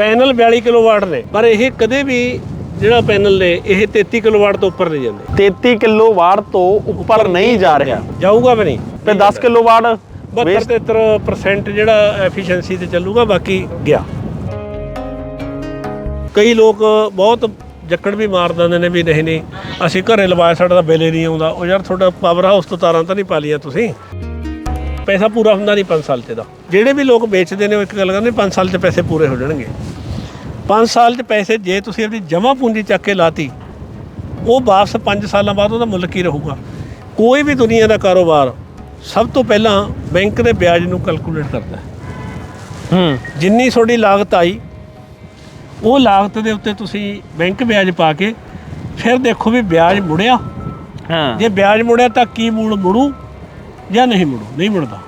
Panel 42 kilowatt ਨੇ। ਪਰ ਇਹ ਕਦੇ ਵੀ ਜਿਹੜਾ ਪੈਨਲ ਨੇ ਇਹ 33 ਕਿਲੋਵਾਟ ਤੋਂ ਉੱਪਰ ਨਹੀਂ ਜਾਂਦੇ। 33 ਕਿਲੋਵਾਟ ਤੋਂ ਉੱਪਰ ਨਹੀਂ ਜਾ ਰਿਹਾ। ਜਾਊਗਾ ਵੀ ਨਹੀਂ। ਤੇ 10 ਕਿਲੋਵਾਟ 72 73% ਜਿਹੜਾ ਐਫੀਸ਼ੀਐਂਸੀ ਤੇ ਚੱਲੂਗਾ ਬਾਕੀ ਗਿਆ। ਕਈ ਲੋਕ ਬਹੁਤ ਜੱਕੜ ਵੀ ਮਾਰ ਦਿੰਦੇ ਨੇ ਵੀ ਨਹੀਂ ਨਹੀਂ ਅਸੀਂ ਘਰੇ ਲਵਾਇਆ ਸਾਡਾ ਤਾਂ ਬਿੱਲ ਹੀ ਨਹੀਂ ਆਉਂਦਾ। ਉਹ ਯਾਰ ਤੁਹਾਡਾ ਪਾਵਰ ਹਾਊਸ ਤੋਂ ਤਾਰਾਂ ਤਾਂ ਨਹੀਂ ਪਾ ਲਈਆਂ ਤੁਸੀਂ। ਪੈਸਾ ਪੂਰਾ ਹੁੰਦਾ ਨਹੀਂ 5 ਸਾਲ 'ਚ ਦਾ ਜਿਹੜੇ ਵੀ ਲੋਕ ਵੇਚਦੇ ਨੇ ਉਹ ਇੱਕ ਗੱਲ ਕਰਦੇ 5 ਸਾਲ 'ਚ ਪੈਸੇ ਪੂਰੇ ਹੋ ਜਾਣਗੇ। 5 ਸਾਲ 'ਚ ਪੈਸੇ ਜੇ ਤੁਸੀਂ ਆਪਣੀ ਜਮ੍ਹਾਂ ਪੂੰਜੀ ਚੱਕ ਕੇ ਲਾਤੀ ਉਹ ਵਾਪਸ 5 ਸਾਲਾਂ ਬਾਅਦ ਉਹਦਾ ਮੁੱਲ ਕੀ ਰਹੂਗਾ? ਕੋਈ ਵੀ ਦੁਨੀਆ ਦਾ ਕਾਰੋਬਾਰ ਸਭ ਤੋਂ ਪਹਿਲਾਂ ਬੈਂਕ ਦੇ ਵਿਆਜ ਨੂੰ ਕੈਲਕੂਲੇਟ ਕਰਦਾ ਹੈ। ਹੂੰ। ਜਿੰਨੀ ਤੁਹਾਡੀ ਲਾਗਤ ਆਈ ਉਹ ਲਾਗਤ ਦੇ ਉੱਤੇ ਤੁਸੀਂ ਬੈਂਕ ਵਿਆਜ ਪਾ ਕੇ ਫਿਰ ਦੇਖੋ ਵੀ ਵਿਆਜ ਮੁੜਿਆ। ਹਾਂ। ਜੇ ਵਿਆਜ ਮੁੜਿਆ ਤਾਂ ਕੀ ਮੂਲ ਮੁੜੂ? ਜਾਂ ਨਹੀਂ ਮੁੜੂ ਨਹੀਂ ਮੁੜਦਾ।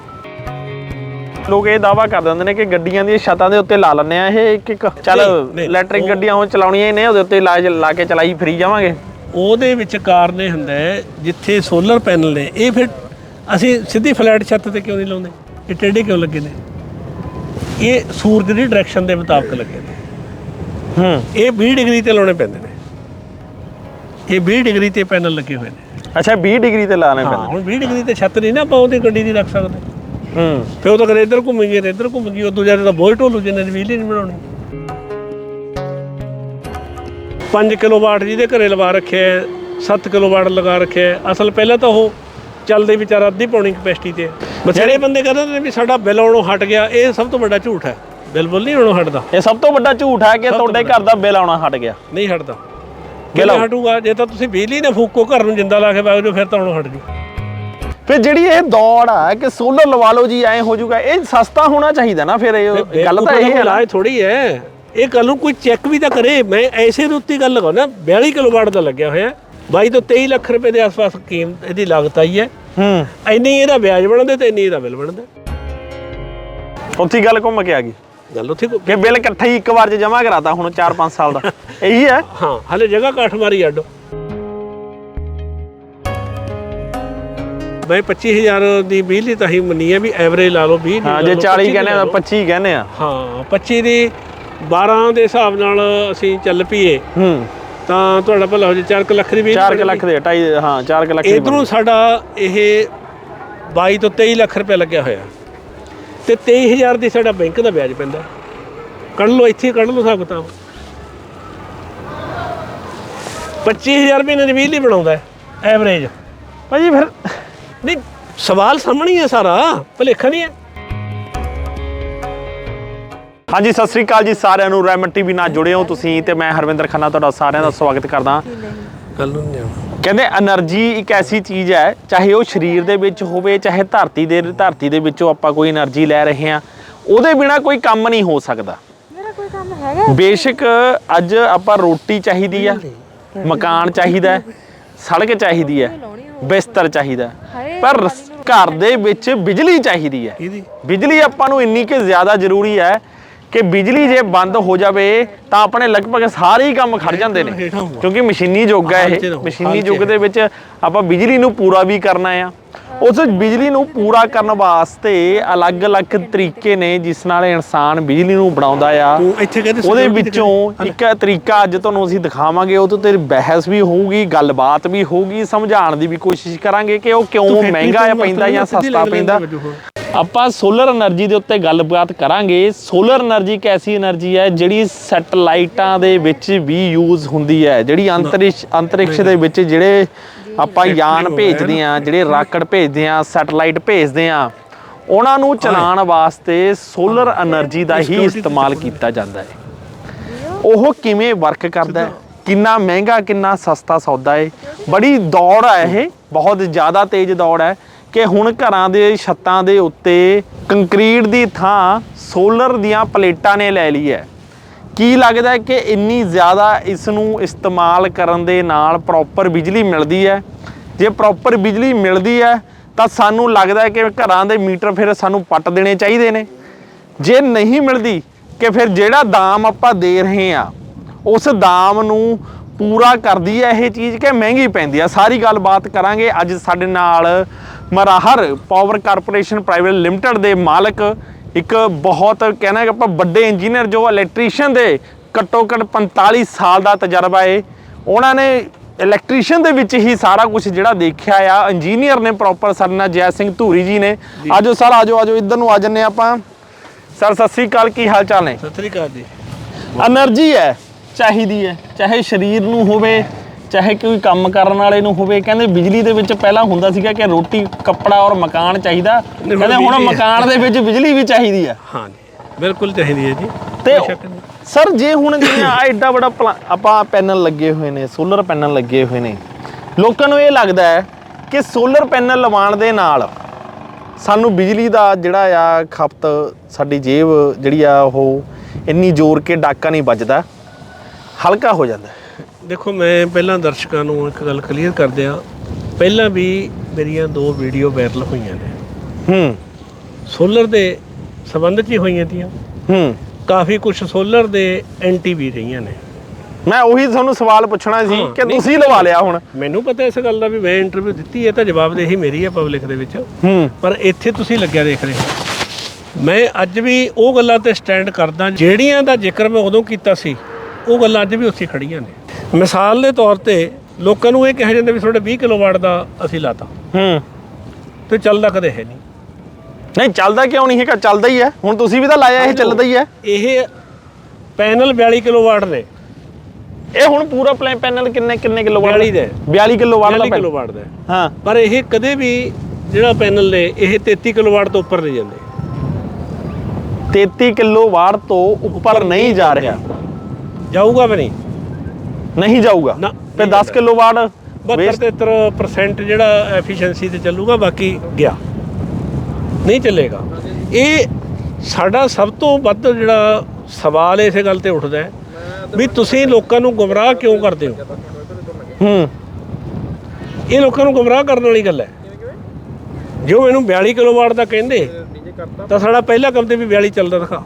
ਲੋਕ ਇਹ ਦਾਵਾ ਕਰ ਦਿੰਦੇ ਨੇ ਕਿ ਗੱਡੀਆਂ ਦੀਆਂ ਛੱਤਾਂ ਦੇ ਉੱਤੇ ਲਾ ਲੈਂਦੇ ਆ ਇਹ ਇੱਕ ਇੱਕ। ਚੱਲ ਨਹੀਂ, ਨਹੀਂ, ਇਲੈਕਟ੍ਰਿਕ ਉਹ- ਗੱਡੀਆਂ ਹੁਣ ਚਲਾਉਣੀਆਂ ਹੀ ਨੇ ਉਹਦੇ ਉੱਤੇ ਲਾ ਲਾ ਕੇ ਚਲਾਈ ਫਰੀ ਜਾਵਾਂਗੇ। ਉਹਦੇ ਵਿੱਚ ਕਾਰਨ ਇਹ ਹੁੰਦਾ ਹੈ ਜਿੱਥੇ ਸੋਲਰ ਪੈਨਲ ਨੇ ਇਹ ਫਿਰ ਅਸੀਂ ਸਿੱਧੀ ਫਲੈਟ ਛੱਤ ਤੇ ਕਿਉਂ ਨਹੀਂ ਲਾਉਂਦੇ? ਇਹ ਟੇਢੇ ਕਿਉਂ ਲੱਗੇ ਨੇ? ਇਹ ਸੂਰਜ ਦੀ ਡਾਇਰੈਕਸ਼ਨ ਦੇ ਮੁਤਾਬਕ ਲੱਗੇ ਨੇ। ਹੂੰ। ਇਹ 20 ਡਿਗਰੀ ਤੇ ਲਾਉਣੇ ਪੈਂਦੇ ਨੇ। ਇਹ 20 ਡਿਗਰੀ ਤੇ ਪੈਨਲ ਲੱਗੇ ਹੋਏ ਨੇ। ਅੱਛਾ 20 ਡਿਗਰੀ ਤੇ ਲਾਣੇ ਹਾਂ ਪੈਂਦੇ ਹੁਣ 20 ਡਿਗਰੀ ਤੇ ਛੱਤ ਨਹੀਂ ਨਾ ਆਪਾਂ ਉਹਦੀ ਗੱਡੀ ਦੀ ਰੱਖ ਸਕਦੇ। ਹੂੰ। ਫਿਰ ਉਹ ਤਾਂ ਕਦੇ ਇੱਧਰ ਘੁੰਮੇਗੀ ਤੇ ਇੱਧਰ ਘੁੰਮੇਗੀ ਉਦੋਂ ਜ਼ਿਆਦਾ ਤਾਂ ਬੋਝ ਢੋਲੂ ਜਿੰਨੇ ਦੀ ਬਿਜਲੀ ਨਹੀਂ ਬਣਾਉਣੀ। 5 ਕਿਲੋਵਾਟ ਜਿਹਦੇ ਘਰੇ ਲਵਾ ਰੱਖਿਆ ਹੈ, 7 ਕਿਲੋਵਾਟ ਲਗਾ ਰੱਖਿਆ ਹੈ। ਅਸਲ ਪਹਿਲਾਂ ਤਾਂ ਉਹ ਚੱਲਦੇ ਵਿਚਾਰਾ ਅੱਧੀ ਪੌਣੀ ਕਪੈਸਿਟੀ ਤੇ ਹੈ। ਬਥੇਰੇ ਬੰਦੇ ਕਹਿੰਦੇ ਨੇ ਵੀ ਸਾਡਾ ਬਿੱਲ ਆਉਣੋਂ ਹਟ ਗਿਆ ਇਹ ਸਭ ਤੋਂ ਵੱਡਾ ਝੂਠ ਹੈ। ਬਿਲਕੁਲ ਨਹੀਂ ਆਉਣੋਂ ਹਟਦਾ। ਇਹ ਸਭ ਤੋਂ ਵੱਡਾ ਝੂਠ ਹੈ ਕਿ ਤੁਹਾਡੇ ਘਰ ਦਾ ਬਿੱਲ ਆਉਣਾ ਹਟ ਗਿਆ। ਨਹੀਂ ਹਟਦਾ। ਕਿਵੇਂ ਹਟੂਗਾ? ਜੇ ਤਾਂ ਤੁਸੀਂ ਬਿਜਲੀ ਨਾ ਫੂਕੋ ਘਰ ਨੂੰ ਜਿੰਦਾ ਲਾ ਕੇ ਬਾਗ ਜੋ ਫਿਰ ਤਾਂ ਆਉਣੋਂ ਹਟ ਜੂ। ਫਿਰ ਜਿਹੜੀ ਇਹ ਦੌੜ ਆ ਕਿ ਸੋਲਰ ਲਵਾ ਲਓ ਜੀ ਐ ਹੋ ਜਾਊਗਾ ਇਹ ਸਸਤਾ ਹੋਣਾ ਚਾਹੀਦਾ ਨਾ ਫਿਰ ਇਹ ਗੱਲ ਤਾਂ ਇਹ ਹੈ ਥੋੜੀ ਹੈ ਇਹ ਕੱਲ ਨੂੰ ਕੋਈ ਚੈੱਕ ਵੀ ਤਾਂ ਕਰੇ। ਮੈਂ ਐਸੇ ਦੇ ਉੱਤੇ ਗੱਲ ਲਗਾਉਣਾ 42 ਕਿਲੋਵਾਟ ਦਾ ਲੱਗਿਆ ਹੋਇਆ। ਬਾਈ ਤੋਂ 23 ਲੱਖ ਰੁਪਏ ਦੇ ਆਸ-ਪਾਸ ਕੀਮਤ ਇਹਦੀ ਲਾਗਤ ਆਈ ਹੈ ਹੂੰ। ਇੰਨੀ ਇਹਦਾ ਵਿਆਜ ਬਣਦਾ ਤੇ ਇੰਨੀ ਇਹਦਾ ਬਿੱਲ ਬਣਦਾ। ਉੱਥੇ ਗੱਲ ਘੁੰਮ ਕੇ ਆ ਗਈ। ਗੱਲ ਉੱਥੇ ਕੋ- ਕਿ ਬਿੱਲ ਇਕੱਠਾ ਹੀ ਇੱਕ ਵਾਰ ਚ ਜਮ੍ਹਾਂ ਕਰਾਤਾ ਹੁਣ 4-5 ਸਾਲ ਦਾ। ਇਹੀ ਹੈ? ਹਾਂ ਹਲੇ ਜਗ੍ਹਾ ਕਾਠ ਮਾਰੀ ਅੱਡ। ਮੈਂ 25000 ਦੀ ਬਿਜਲੀ ਤਾਂ ਹੀ ਮੰਨੀ ਹੈ ਵੀ ਐਵਰੇਜ ਲਾ ਲਓ 20 ਦੀ ਹਾਂ ਲਾ ਜੇ ਲਓ, 40 25 ਕਹਿੰਦੇ ਆ ਲਾ ਤਾਂ ਲਓ। 25 ਕਹਿੰਦੇ ਆ। ਹਾਂ 25 ਦੀ 12 ਦੇ ਹਿਸਾਬ ਨਾਲ ਅਸੀਂ ਚੱਲ ਪਈਏ। ਹੂੰ। ਤਾਂ ਤੁਹਾਡਾ ਭਲਾ ਹੋ ਜੇ 4 ਲੱਖ ਦੀ ਬਿਜਲੀ 4 ਲੱਖ ਦੇ 2.5 ਹਾਂ 4 ਲੱਖ ਦੀ ਇਧਰੋਂ ਸਾਡਾ ਇਹ 22 ਤੋਂ 23 ਲੱਖ ਰੁਪਏ ਲੱਗਿਆ ਹੋਇਆ। ਤੇ 23000 ਦੀ ਸਾਡਾ ਬੈਂਕ ਦਾ ਵਿਆਜ ਪੈਂਦਾ। ਕੱਢ ਲਓ, ਇੱਥੇ ਕੱਢ ਲਓ ਹਿਸਾਬ ਕਿਤਾਬ। 25000 ਰੁਪਏ ਨਾਲ ਬਿਜਲੀ ਬਣਾਉਂਦਾ ਹੈ ਐਵਰੇਜ ਭਾਜੀ ਫਿਰ, ਨਹੀਂ, ਸਵਾਲ ਸਾਹਮਣੇ ਹੈ ਸਾਰਾ, ਭਲੇਖਾ ਨਹੀਂ ਹੈ। ਹਾਂਜੀ, ਸਤਿ ਸ੍ਰੀ ਅਕਾਲ ਜੀ ਸਾਰਿਆਂ ਨੂੰ, ਰੈਮਨ ਟੀਵੀ ਨਾਲ ਜੁੜੇ ਹੋ ਤੁਸੀਂ ਤੇ ਮੈਂ ਹਰਵਿੰਦਰ ਖੰਨਾ ਤੁਹਾਡਾ ਸਾਰਿਆਂ ਦਾ ਸਵਾਗਤ ਕਰਦਾ। ਕਹਿੰਦੇ એનર્ਜੀ ਇੱਕ ਐਸੀ ਚੀਜ਼ ਹੈ ਚਾਹੇ ਉਹ ਸਰੀਰ ਦੇ ਵਿੱਚ ਹੋਵੇ ਚਾਹੇ ਧਰਤੀ ਦੇ ਧਰਤੀ ਦੇ ਵਿੱਚੋਂ ਆਪਾਂ ਕੋਈ એનર્ਜੀ ਲੈ ਰਹੇ ਹਾਂ ਉਹਦੇ ਬਿਨਾ ਕੋਈ ਕੰਮ ਨਹੀਂ ਹੋ ਸਕਦਾ। ਬੇਸ਼ੱਕ ਅੱਜ ਆਪਾਂ ਰੋਟੀ ਚਾਹੀਦੀ ਆ ਮਕਾਨ ਚਾਹੀਦਾ ਸੜਕ ਚਾਹੀਦੀ ਹੈ ਬਿਸਤਰ ਚਾਹੀਦਾ ਪਰ ਘਰ ਦੇ ਵਿੱਚ ਬਿਜਲੀ ਚਾਹੀਦੀ ਹੈ। ਬਿਜਲੀ ਆਪਾਂ ਨੂੰ ਇੰਨੀ ਕਿ ਜ਼ਿਆਦਾ ਜ਼ਰੂਰੀ ਹੈ ਕਿ ਬਿਜਲੀ ਜੇ ਬੰਦ ਹੋ ਜਾਵੇ ਤਾਂ ਆਪਣੇ ਲਗਭਗ ਸਾਰੇ ਹੀ ਕੰਮ ਖੜ ਜਾਂਦੇ ਨੇ। ਕਿਉਂਕਿ ਮਸ਼ੀਨੀ ਯੁੱਗ ਹੈ ਇਹ। ਮਸ਼ੀਨੀ ਯੁੱਗ ਦੇ ਵਿੱਚ ਆਪਾਂ ਬਿਜਲੀ ਨੂੰ ਪੂਰਾ ਵੀ ਕਰਨਾ ਆ। ਉਸ ਬਿਜਲੀ ਨੂੰ ਪੂਰਾ ਕਰਨ ਵਾਸਤੇ ਅਲੱਗ-ਅਲੱਗ ਤਰੀਕੇ ਨੇ ਜਿਸ ਨਾਲ ਇਨਸਾਨ ਬਿਜਲੀ ਨੂੰ ਬਣਾਉਂਦਾ ਆ। ਉਹਦੇ ਵਿੱਚੋਂ ਇੱਕ ਤਰੀਕਾ ਅੱਜ ਤੁਹਾਨੂੰ ਅਸੀਂ ਦਿਖਾਵਾਂਗੇ ਉਹ ਤੋਂ ਤੇਰੀ ਬਹਿਸ ਵੀ ਹੋਊਗੀ ਗੱਲਬਾਤ ਵੀ ਹੋਊਗੀ ਸਮਝਾਉਣ ਦੀ ਵੀ ਕੋਸ਼ਿਸ਼ ਕਰਾਂਗੇ ਕਿ ਉਹ ਕਿਉਂ ਮਹਿੰਗਾ ਆ ਪੈਂਦਾ ਜਾਂ ਸਸਤਾ ਪੈਂਦਾ। ਆਪਾਂ ਸੋਲਰ એનર્ਜੀ ਦੇ ਉੱਤੇ ਗੱਲਬਾਤ ਕਰਾਂਗੇ। ਸੋਲਰ એનર્ਜੀ ਇੱਕ ਐਸੀ એનર્ਜੀ ਹੈ ਜਿਹੜੀ ਸੈਟਲਾਈਟਾਂ ਦੇ ਵਿੱਚ ਵੀ ਯੂਜ਼ ਹੁੰਦੀ ਹੈ ਜਿਹੜੀ ਅੰਤਰਿਕਸ਼ ਅੰਤਰਿਕਸ਼ ਦੇ ਵਿੱਚ ਜਿਹੜੇ ਆਪਾਂ ਯਾਨ ਭੇਜਦੇ ਆ ਜਿਹੜੇ ਰਾਕਟ ਭੇਜਦੇ ਆ ਸੈਟਲਾਈਟ ਭੇਜਦੇ ਆ ਉਹਨਾਂ ਨੂੰ ਚਲਾਉਣ ਵਾਸਤੇ ਸੋਲਰ એનર્ਜੀ ਦਾ ਹੀ ਇਸਤੇਮਾਲ ਕੀਤਾ ਜਾਂਦਾ ਹੈ। ਉਹ ਕਿਵੇਂ ਵਰਕ ਕਰਦਾ ਕਿੰਨਾ ਮਹਿੰਗਾ ਕਿੰਨਾ ਸਸਤਾ ਸੌਦਾ ਹੈ? ਬੜੀ ਦੌੜ ਹੈ ਇਹ ਬਹੁਤ ਜ਼ਿਆਦਾ ਤੇਜ਼ ਦੌੜ ਹੈ। ਕਿ ਹੁਣ ਘਰਾਂ ਦੇ ਛੱਤਾਂ ਦੇ ਉੱਤੇ ਕੰਕਰੀਟ ਦੀ ਥਾਂ ਸੋਲਰ ਦੀਆਂ ਪਲੇਟਾਂ ਨੇ ਲੈ ਲਈ ਹੈ। ਕੀ ਲੱਗਦਾ ਕਿ ਇੰਨੀ ਜ਼ਿਆਦਾ ਇਸ ਨੂੰ ਇਸਤੇਮਾਲ ਕਰਨ ਦੇ ਨਾਲ ਪ੍ਰੋਪਰ ਬਿਜਲੀ ਮਿਲਦੀ ਹੈ? ਜੇ ਪ੍ਰੋਪਰ ਬਿਜਲੀ ਮਿਲਦੀ ਹੈ, ਤਾਂ ਸਾਨੂੰ ਲੱਗਦਾ ਕਿ ਘਰਾਂ ਦੇ ਮੀਟਰ ਫਿਰ ਸਾਨੂੰ ਪੱਟ ਦੇਣੇ ਚਾਹੀਦੇ ਨੇ। ਜੇ ਨਹੀਂ ਮਿਲਦੀ, ਕਿ ਫਿਰ ਜਿਹੜਾ ਦਾਮ ਆਪਾਂ ਦੇ ਰਹੇ ਆ ਉਸ ਦਾਮ ਨੂੰ ਪੂਰਾ ਕਰਦੀ ਹੈ ਇਹ ਚੀਜ਼ ਕਿ ਮਹਿੰਗੀ ਪੈਂਦੀ ਆ ਸਾਰੀ ਗੱਲਬਾਤ ਕਰਾਂਗੇ ਅੱਜ ਸਾਡੇ ਨਾਲ ਮਰਾਹਰ ਪਾਵਰ ਕਾਰਪੋਰੇਸ਼ਨ ਪ੍ਰਾਈਵੇਟ ਲਿਮਟਿਡ ਦੇ ਮਾਲਕ ਇੱਕ ਬਹੁਤ ਕਹਿਣਾ ਕਿ ਆਪਾਂ ਵੱਡੇ ਇੰਜੀਨੀਅਰ ਜੋ ਇਲੈਕਟ੍ਰੀਸ਼ੀਅਨ ਦੇ ਘੱਟੋ ਘੱਟ 45 ਸਾਲ ਦਾ ਤਜਰਬਾ ਏ ਉਹਨਾਂ ਨੇ ਇਲੈਕਟ੍ਰੀਸ਼ੀਅਨ ਦੇ ਵਿੱਚ ਹੀ ਸਾਰਾ ਕੁਝ ਜਿਹੜਾ ਦੇਖਿਆ ਆ। ਇੰਜੀਨੀਅਰ ਨੇ ਪ੍ਰੋਪਰ ਸਰਨਾ ਜੈ ਸਿੰਘ ਧੂਰੀ ਜੀ ਨੇ। ਆਜੋ ਸਰ ਆਜੋ ਆਜੋ ਇੱਧਰ ਨੂੰ ਆ ਜੰਨੇ ਆਪਾਂ। ਸਰ ਸਤਿ ਸ੍ਰੀ ਅਕਾਲ ਕੀ ਹਾਲ ਚਾਲ ਨੇ? ਸਤਿ ਸ੍ਰੀ ਅਕਾਲ ਜੀ। એનર્ਜੀ ਹੈ ਚਾਹੀਦੀ ਹੈ ਚਾਹੇ ਸਰੀਰ ਨੂੰ ਹੋਵੇ ਚਾਹੇ ਕੋਈ ਕੰਮ ਕਰਨ ਵਾਲੇ ਨੂੰ ਹੋਵੇ ਕਹਿੰਦੇ ਬਿਜਲੀ ਦੇ ਵਿੱਚ ਪਹਿਲਾਂ ਹੁੰਦਾ ਸੀਗਾ ਕਿ ਰੋਟੀ ਕੱਪੜਾ ਔਰ ਮਕਾਨ ਚਾਹੀਦਾ ਕਹਿੰਦੇ ਹੁਣ। ਮਕਾਨ ਦੇ ਵਿੱਚ ਬਿਜਲੀ ਵੀ ਚਾਹੀਦੀ ਹੈ ਹਾਂ ਜੀ ਬਿਲਕੁਲ ਚਾਹੀਦੀ ਹੈ ਜੀ ਤੇ ਸਰ ਜੇ ਹੁਣ ਜਿਵੇਂ ਆ ਐਡਾ ਵੱਡਾ ਪਲਾ- ਆਪਾਂ ਪੈਨਲ ਲੱਗੇ ਹੋਏ ਨੇ ਸੋਲਰ ਪੈਨਲ ਲੱਗੇ ਹੋਏ ਨੇ ਲੋਕਾਂ ਨੂੰ ਇਹ ਲੱਗਦਾ ਹੈ ਕਿ ਸੋਲਰ ਪੈਨਲ ਲਵਾਉਣ ਦੇ ਨਾਲ ਸਾਨੂੰ ਬਿਜਲੀ ਦਾ ਜਿਹੜਾ ਆ ਖਪਤ ਸਾਡੀ ਜੇਬ ਜਿਹੜੀ ਆ ਉਹ ਇੰਨੀ ਜ਼ੋਰ ਕੇ ਡਾਕਾ ਨਹੀਂ ਵੱਜਦਾ ਹਲਕਾ ਹੋ ਜਾਂਦਾ। ਦੇਖੋ ਮੈਂ ਪਹਿਲਾਂ ਦਰਸ਼ਕਾਂ ਨੂੰ ਇੱਕ ਗੱਲ ਕਲੀਅਰ ਕਰ ਦਿਆਂ ਪਹਿਲਾਂ ਵੀ ਮੇਰੀਆਂ ਦੋ ਵੀਡੀਓ ਵਾਇਰਲ ਹੋਈਆਂ ਨੇ। ਹੂੰ। ਸੋਲਰ ਦੇ ਸੰਬੰਧ 'ਚ ਹੀ ਹੋਈਆਂ ਤੀਆਂ। ਹੂੰ। ਕਾਫੀ ਕੁਝ ਸੋਲਰ ਦੇ ਐਂਟੀ ਵੀ ਰਹੀਆਂ ਨੇ। ਮੈਂ ਉਹੀ ਤੁਹਾਨੂੰ ਸਵਾਲ ਪੁੱਛਣਾ ਸੀ ਕਿ। ਤੁਸੀਂ ਲਵਾ ਲਿਆ ਹੁਣ? ਮੈਨੂੰ ਪਤਾ ਇਸ ਗੱਲ ਦਾ ਵੀ ਮੈਂ ਇੰਟਰਵਿਊ ਦਿੱਤੀ ਹੈ ਤਾਂ ਜਵਾਬਦੇਹੀ ਮੇਰੀ ਹੈ ਪਬਲਿਕ ਦੇ ਵਿੱਚ। ਹੂੰ। ਪਰ ਇੱਥੇ ਤੁਸੀਂ ਲੱਗਿਆ ਦੇਖ ਰਹੇ ਹੋ। ਮੈਂ ਅੱਜ ਵੀ ਉਹ ਗੱਲਾਂ ਤੇ ਸਟੈਂਡ ਕਰਦਾ ਜਿਹੜੀਆਂ ਦਾ ਜ਼ਿਕਰ ਮੈਂ ਉਦੋਂ ਕੀਤਾ ਸੀ ਉਹ ਗੱਲਾਂ ਅੱਜ ਵੀ ਉੱਥੇ ਖੜੀਆਂ ਨੇ। ਮਿਸਾਲ ਦੇ ਤੌਰ ਤੇ ਲੋਕਾਂ ਨੂੰ ਇਹ ਕਿਹਾ ਜਾਂਦਾ ਵੀ ਤੁਹਾਡੇ 20 ਕਿਲੋਵਾਟ ਦਾ ਅਸੀਂ ਲਾਤਾ। ਹੂੰ। ਤੇ ਚੱਲਦਾ ਕਦੇ ਹੈ ਨਹੀਂ। ਨਹੀਂ ਚੱਲਦਾ ਕਿਉਂ ਨਹੀਂ ਹੈਗਾ? ਚੱਲਦਾ ਹੀ ਹੈ। ਹੁਣ ਤੁਸੀਂ ਵੀ ਤਾਂ ਲਾਇਆ ਇਹ ਚੱਲਦਾ ਹੀ ਹੈ। ਇਹ ਪੈਨਲ 42 ਕਿਲੋਵਾਟ ਨੇ। ਇਹ ਹੁਣ ਪੂਰਾ ਪਲੇ ਪੈਨਲ ਕਿੰਨੇ ਕਿੰਨੇ ਕਿਲੋਵਾਟ 42 ਦਾ 42 ਕਿਲੋਵਾਟ ਦਾ 42 ਪੈਨਲ। ਕਿਲੋਵਾਟ ਦਾ ਹੈ। ਹਾਂ। ਪਰ ਇਹ ਕਦੇ ਵੀ ਜਿਹੜਾ ਪੈਨਲ ਨੇ ਇਹ 33 ਕਿਲੋਵਾਟ ਤੋਂ ਉੱਪਰ ਨਹੀਂ ਜਾਂਦੇ। 33 ਕਿਲੋਵਾਟ ਤੋਂ ਉੱਪਰ ਨਹੀਂ ਜਾ ਰਿਹਾ। ਜਾਊਗਾ ਵੀ ਨਹੀਂ। ਨਹੀਂ ਜਾਊਗਾ। ਨਾ, ਤੇ ਨਹੀਂ 10 ਕਿਲੋਵਾਟ 72 waste- 73% ਜਿਹੜਾ ਐਫੀਸ਼ੀਐਂਸੀ ਤੇ ਚੱਲੂਗਾ ਬਾਕੀ ਗਿਆ। ਨਹੀਂ ਚੱਲੇਗਾ। ਇਹ ਸਾਡਾ ਸਭ ਤੋਂ ਵੱਧ ਜਿਹੜਾ ਸਵਾਲ ਇਸੇ ਗੱਲ ਤੇ ਉੱਠਦਾ ਹੈ ਵੀ ਤੁਸੀਂ ਲੋਕਾਂ ਨੂੰ ਗੁੰਮਰਾਹ ਕਿਉਂ ਕਰਦੇ ਹੋ? ਹੂੰ। ਇਹ ਲੋਕਾਂ ਨੂੰ ਗੁੰਮਰਾਹ ਕਰਨ ਵਾਲੀ ਗੱਲ ਹੈ। ਜੋ ਮੈਨੂੰ 42 ਕਿਲੋਵਾਟ ਦਾ ਕਹਿੰਦੇ ਤਾਂ ਸਾਡਾ ਪਹਿਲਾ ਕੰਮ ਤੇ ਵੀ 42 ਚੱਲਦਾ ਦਿਖਾ।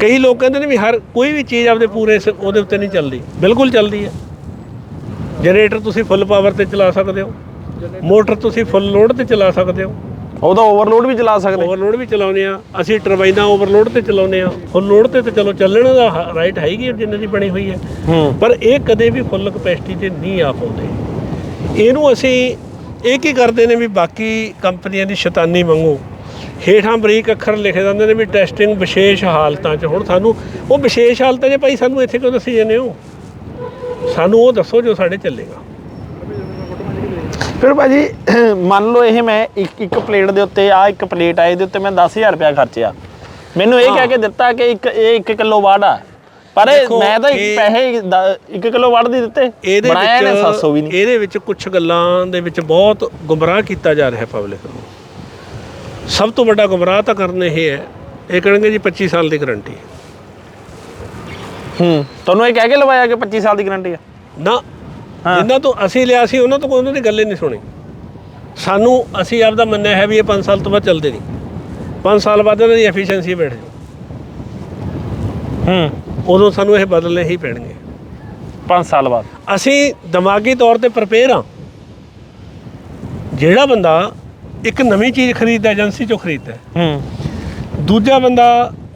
ਕਈ ਲੋਕ ਕਹਿੰਦੇ ਨੇ ਵੀ ਹਰ ਕੋਈ ਵੀ ਚੀਜ਼ ਆਪਦੇ ਪੂਰੇ ਸ- ਉਹਦੇ ਉੱਤੇ ਨਹੀਂ ਚੱਲਦੀ। ਬਿਲਕੁਲ ਚੱਲਦੀ ਹੈ। ਜਨਰੇਟਰ ਤੁਸੀਂ ਫੁੱਲ ਪਾਵਰ ਤੇ ਚਲਾ ਸਕਦੇ ਹੋ। ਮੋਟਰ ਤੁਸੀਂ ਫੁੱਲ ਲੋਡ ਤੇ ਚਲਾ ਸਕਦੇ ਹੋ। ਉਹਦਾ ਓਵਰਲੋਡ ਵੀ ਚਲਾ ਸਕਦੇ। ਓਵਰਲੋਡ ਵੀ ਚਲਾਉਂਦੇ ਆ ਅਸੀਂ ਟਰਬਾਈਨਾਂ ਓਵਰਲੋਡ ਤੇ ਚਲਾਉਂਦੇ ਆ ਫੁੱਲ ਲੋਡ ਤੇ ਤੇ ਚਲੋ ਚੱਲਣ ਦਾ ਰਾਈਟ ਹੈਗੀ ਹੈ ਜਿੰਨੇ ਦੀ ਬਣੀ ਹੋਈ ਹੈ। ਹੂੰ। ਪਰ ਇਹ ਕਦੇ ਵੀ ਫੁੱਲ ਕਪੈਸਿਟੀ ਤੇ ਨਹੀਂ ਆ ਪਾਉਂਦੇ। ਇਹਨੂੰ ਅਸੀਂ ਇਹ ਕੀ ਕਰਦੇ ਨੇ ਵੀ ਬਾਕੀ ਕੰਪਨੀਆਂ ਦੀ ਸ਼ੈਤਾਨੀ ਵਾਂਗੂ ਹੇਠਾਂ ਬਰੀਕ ਅੱਖਰ ਲਿਖੇ ਜਾਂਦੇ ਨੇ ਵੀ ਟੈਸਟਿੰਗ ਵਿਸ਼ੇਸ਼ ਹਾਲਤਾਂ 'ਚ। ਹੁਣ ਸਾਨੂੰ ਉਹ ਵਿਸ਼ੇਸ਼ ਹਾਲਤਾਂ 'ਚ ਭਾਈ ਸਾਨੂੰ ਇੱਥੇ ਕਿਉਂ ਦੱਸੀ ਜਾਂਦੇ ਹੋ? ਸਾਨੂੰ ਉਹ ਦੱਸੋ ਜੋ ਸਾਡੇ ਚੱਲੇਗਾ। ਫਿਰ ਭਾਜੀ ਮੰਨ ਲਓ ਇਹ ਮੈਂ ਇੱਕ ਇੱਕ ਪਲੇਟ ਦੇ ਉੱਤੇ ਆ ਇੱਕ ਪਲੇਟ ਆ ਇਹਦੇ ਉੱਤੇ ਮੈਂ 10000 ਰੁਪਇਆ ਖਰਚਿਆ। ਮੈਨੂੰ ਇਹ ਕਹਿ ਕੇ ਦਿੱਤਾ ਕਿ ਇੱਕ ਇਹ 1 ਕਿਲੋਵਾਟ ਆ। ਪਰ ਮੈਂ ਤਾਂ ਪੈਸੇ 1 ਕਿਲੋਵਾਟ ਦੀ ਦਿੱਤੇ। ਇਹਦੇ ਬਣਾਇਆ ਨੇ 700 ਵੀ ਵਿੱਚ ਇਹਦੇ ਵਿੱਚ ਕੁਝ ਗੱਲਾਂ ਦੇ ਵਿੱਚ ਬਹੁਤ ਗੁੰਮਰਾਹ ਕੀਤਾ ਜਾ ਰਿਹਾ ਪਬਲਿਕ ਨੂੰ। ਸਭ ਤੋਂ ਵੱਡਾ ਗੁੰਮਰਾਹ ਤਾਂ ਕਰਨ ਇਹ ਹੈ ਇਹ ਕਹਿਣਗੇ ਜੀ 25 ਸਾਲ ਦੀ ਗਾਰੰਟੀ। ਹੂੰ ਤੁਹਾਨੂੰ ਇਹ ਕਹਿ ਕੇ ਲਵਾਇਆ ਕਿ 25 ਸਾਲ ਦੀ ਗਾਰੰਟੀ ਆ? ਨਾ ਜਿਨ੍ਹਾਂ ਤੋਂ ਅਸੀਂ ਲਿਆ ਸੀ ਉਹਨਾਂ ਤੋਂ ਕੋਈ ਉਹਨਾਂ ਦੀ ਗੱਲ ਹੀ ਨਹੀਂ ਸੁਣੀ। ਸਾਨੂੰ ਅਸੀਂ ਆਪਦਾ ਮੰਨਿਆ ਹੈ ਵੀ ਇਹ 5 ਸਾਲ ਤੋਂ ਬਾਅਦ ਚੱਲਦੇ ਨਹੀਂ। 5 ਸਾਲ ਬਾਅਦ ਇਹਨਾਂ ਦੀ ਐਫੀਸ਼ੀਐਂਸੀ ਬੈਠ ਜਾਊ। ਹੂੰ। ਉਦੋਂ ਸਾਨੂੰ ਇਹ ਬਦਲਣੇ ਹੀ ਪੈਣਗੇ। 5 ਸਾਲ ਬਾਅਦ। ਅਸੀਂ ਦਿਮਾਗੀ ਤੌਰ ਤੇ ਪ੍ਰਪੇਅਰ ਹਾਂ। ਜਿਹੜਾ ਬੰਦਾ ਇੱਕ ਨਵੀਂ ਚੀਜ਼ ਖਰੀਦਦਾ ਏਜੰਸੀ ਚੋਂ ਖਰੀਦਦਾ ਹੈ, ਦੂਜਾ ਬੰਦਾ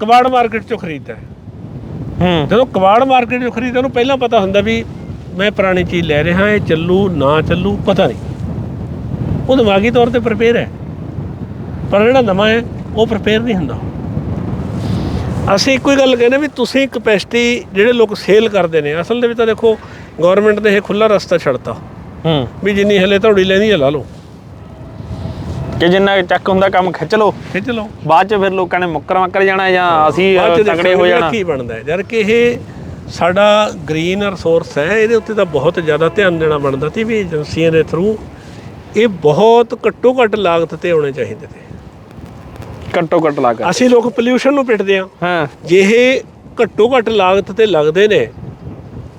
ਕਬਾੜ ਮਾਰਕੀਟ ਚੋਂ ਖਰੀਦਦਾ ਹੈ। ਜਦੋਂ ਕਬਾੜ ਮਾਰਕੀਟ ਚੋਂ ਖਰੀਦਦਾ ਉਹਨੂੰ ਪਹਿਲਾਂ ਪਤਾ ਹੁੰਦਾ ਵੀ ਮੈਂ ਪੁਰਾਣੀ ਚੀਜ਼ ਲੈ ਰਿਹਾ ਇਹ ਚੱਲੂ ਨਾ ਚੱਲੂ ਪਤਾ ਨਹੀਂ। ਉਹ ਦਿਮਾਗੀ ਤੌਰ ਤੇ ਪ੍ਰਪੇਅਰ ਹੈ। ਪਰ ਜਿਹੜਾ ਨਵਾਂ ਹੈ ਉਹ ਪ੍ਰਪੇਅਰ ਨਹੀਂ ਹੁੰਦਾ। ਅਸੀਂ ਇੱਕੋ ਹੀ ਗੱਲ ਕਹਿੰਦੇ ਵੀ ਤੁਸੀਂ ਕਪੈਸਿਟੀ ਜਿਹੜੇ ਲੋਕ ਸੇਲ ਕਰਦੇ ਨੇ ਅਸਲ ਦੇ ਵਿੱਚ ਤਾਂ ਦੇਖੋ ਗਵਰਨਮੈਂਟ ਨੇ ਇਹ ਖੁੱਲਾ ਰਸਤਾ ਛੱਡਤਾ। ਹੂੰ। ਵੀ ਜਿੰਨੀ ਹਲੇ ਤੁਹਾਡੀ ਲੈਣੀ ਹੈ ਲਾ ਲਓ। ਕਿ ਜਿੰਨਾ ਚੱਕ ਹੁੰਦਾ ਕੰਮ ਖਿੱਚ ਲਓ। ਖਿੱਚ ਲਓ। ਬਾਅਦ ਚ ਫਿਰ ਲੋਕਾਂ ਨੇ ਮੁੱਕਰ ਮੱਕਰ ਜਾਣਾ ਜਾਂ ਅਸੀਂ ਦੇਖਾਂਗੇ ਹੋ ਜਾਣਾ। ਕੀ ਬਣਦਾ ਜਦ ਕਿ ਇਹ ਸਾਡਾ ਗ੍ਰੀਨ ਰਿਸੋਰਸ ਹੈ ਇਹਦੇ ਉੱਤੇ ਤਾਂ ਬਹੁਤ ਜ਼ਿਆਦਾ ਧਿਆਨ ਦੇਣਾ ਬਣਦਾ ਸੀ ਵੀ ਏਜੰਸੀਆਂ ਦੇ ਥਰੂ ਇਹ ਬਹੁਤ ਘੱਟੋ ਘੱਟ ਲਾਗਤ ਤੇ ਆਉਣੇ ਚਾਹੀਦੇ ਤੇ ਘੱਟੋ ਘੱਟ ਲਾ ਕੇ ਅਸੀਂ ਲੋਕ ਪੋਲਿਊਸ਼ਨ ਨੂੰ ਪਿੱਟਦੇ ਆ ਹਾਂ। ਜੇ ਇਹ ਘੱਟੋ ਘੱਟ ਲਾਗਤ ਤੇ ਲੱਗਦੇ ਨੇ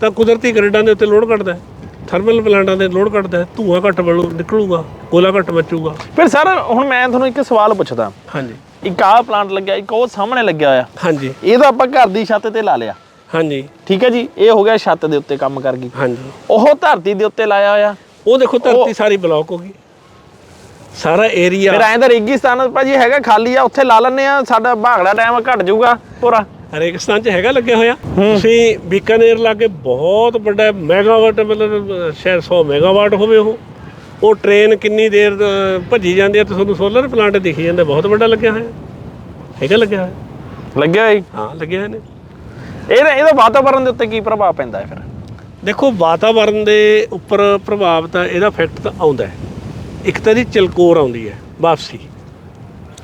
ਤਾਂ ਕੁਦਰਤੀ ਗ੍ਰਿਡਾਂ ਦੇ ਉੱਤੇ ਲੋਡ ਘਟਦਾ ਹੈ। ਥਰਮਲ ਪਲਾਂਟਾਂ ਦੇ ਲੋਡ ਘਟਦਾ ਧੂਆਂ ਘੱਟ ਬਲੂ ਨਿਕਲੂਗਾ ਕੋਲਾ ਘੱਟ ਮਚੂਗਾ ਫਿਰ ਸਰ ਹੁਣ ਮੈਂ ਤੁਹਾਨੂੰ ਇੱਕ ਸਵਾਲ ਪੁੱਛਦਾ। ਹਾਂਜੀ। ਇੱਕ ਆਹ ਪਲਾਂਟ ਲੱਗਿਆ ਇੱਕ ਉਹ ਸਾਹਮਣੇ ਲੱਗਿਆ ਹੋਇਆ। ਹਾਂਜੀ। ਇਹ ਤਾਂ ਆਪਾਂ ਘਰ ਦੀ ਛੱਤ ਤੇ ਲਾ ਲਿਆ। ਹਾਂਜੀ। ਠੀਕ ਹੈ ਜੀ? ਇਹ ਹੋ ਗਿਆ ਛੱਤ ਦੇ ਉੱਤੇ ਕੰਮ ਕਰ ਗਈ। ਹਾਂਜੀ। ਉਹ ਧਰਤੀ ਦੇ ਉੱਤੇ ਲਾਇਆ ਹੋਇਆ। ਉਹ ਦੇਖੋ ਧਰਤੀ ਸਾਰੀ ਬਲੌਕ ਹੋ ਗਈ। ਸਾਰਾ ਏਰੀਆ ਫਿਰ ਐਂ ਤਾਂ ਰੇਗਿਸਤਾਨ ਭਾਜੀ ਹੈਗਾ ਖਾਲੀ ਆ ਉੱਥੇ ਲਾ ਲੈਣੇ ਆ ਸਾਡਾ ਭਾਗੜਾ ਟਾਈਮ ਘਟ ਜਾਊਗਾ ਪੂਰਾ। ਰੇਗਿਸਤਾਨ 'ਚ ਹੈਗਾ ਲੱਗਿਆ ਹੋਇਆ। ਤੁਸੀਂ ਬੀਕਾਨੇਰ ਲਾਗੇ ਬਹੁਤ ਵੱਡਾ ਮੈਗਾਵਾਟ ਮਤਲਬ ਸ਼ਾਇਦ 100 ਮੈਗਾਵਾਟ ਹੋਵੇ ਉਹ। ਉਹ ਟ੍ਰੇਨ ਕਿੰਨੀ ਦੇਰ ਭੱਜੀ ਜਾਂਦੀ ਹੈ ਤੇ ਤੁਹਾਨੂੰ ਸੋਲਰ ਪਲਾਂਟ ਦਿਖੀ ਜਾਂਦਾ ਬਹੁਤ ਵੱਡਾ ਲੱਗਿਆ ਹੋਇਆ। ਹੈਗਾ ਲੱਗਿਆ ਹੋਇਆ। ਲੱਗਿਆ ਜੀ। ਹਾਂ ਲੱਗਿਆ ਨੇ। ਇਹਦਾ ਇਹਦਾ ਵਾਤਾਵਰਣ ਦੇ ਉੱਤੇ ਕੀ ਪ੍ਰਭਾਵ ਪੈਂਦਾ ਹੈ ਫਿਰ? ਦੇਖੋ ਵਾਤਾਵਰਣ ਦੇ ਉੱਪਰ ਪ੍ਰਭਾਵ ਤਾਂ ਇਹਦਾ ਇਫੈਕਟ ਤਾਂ ਆਉਂਦਾ ਹੈ। ਇੱਕ ਤਾਂ ਇਹਦੀ ਚਲਕੋਰ ਆਉਂਦੀ ਹੈ ਵਾਪਸੀ।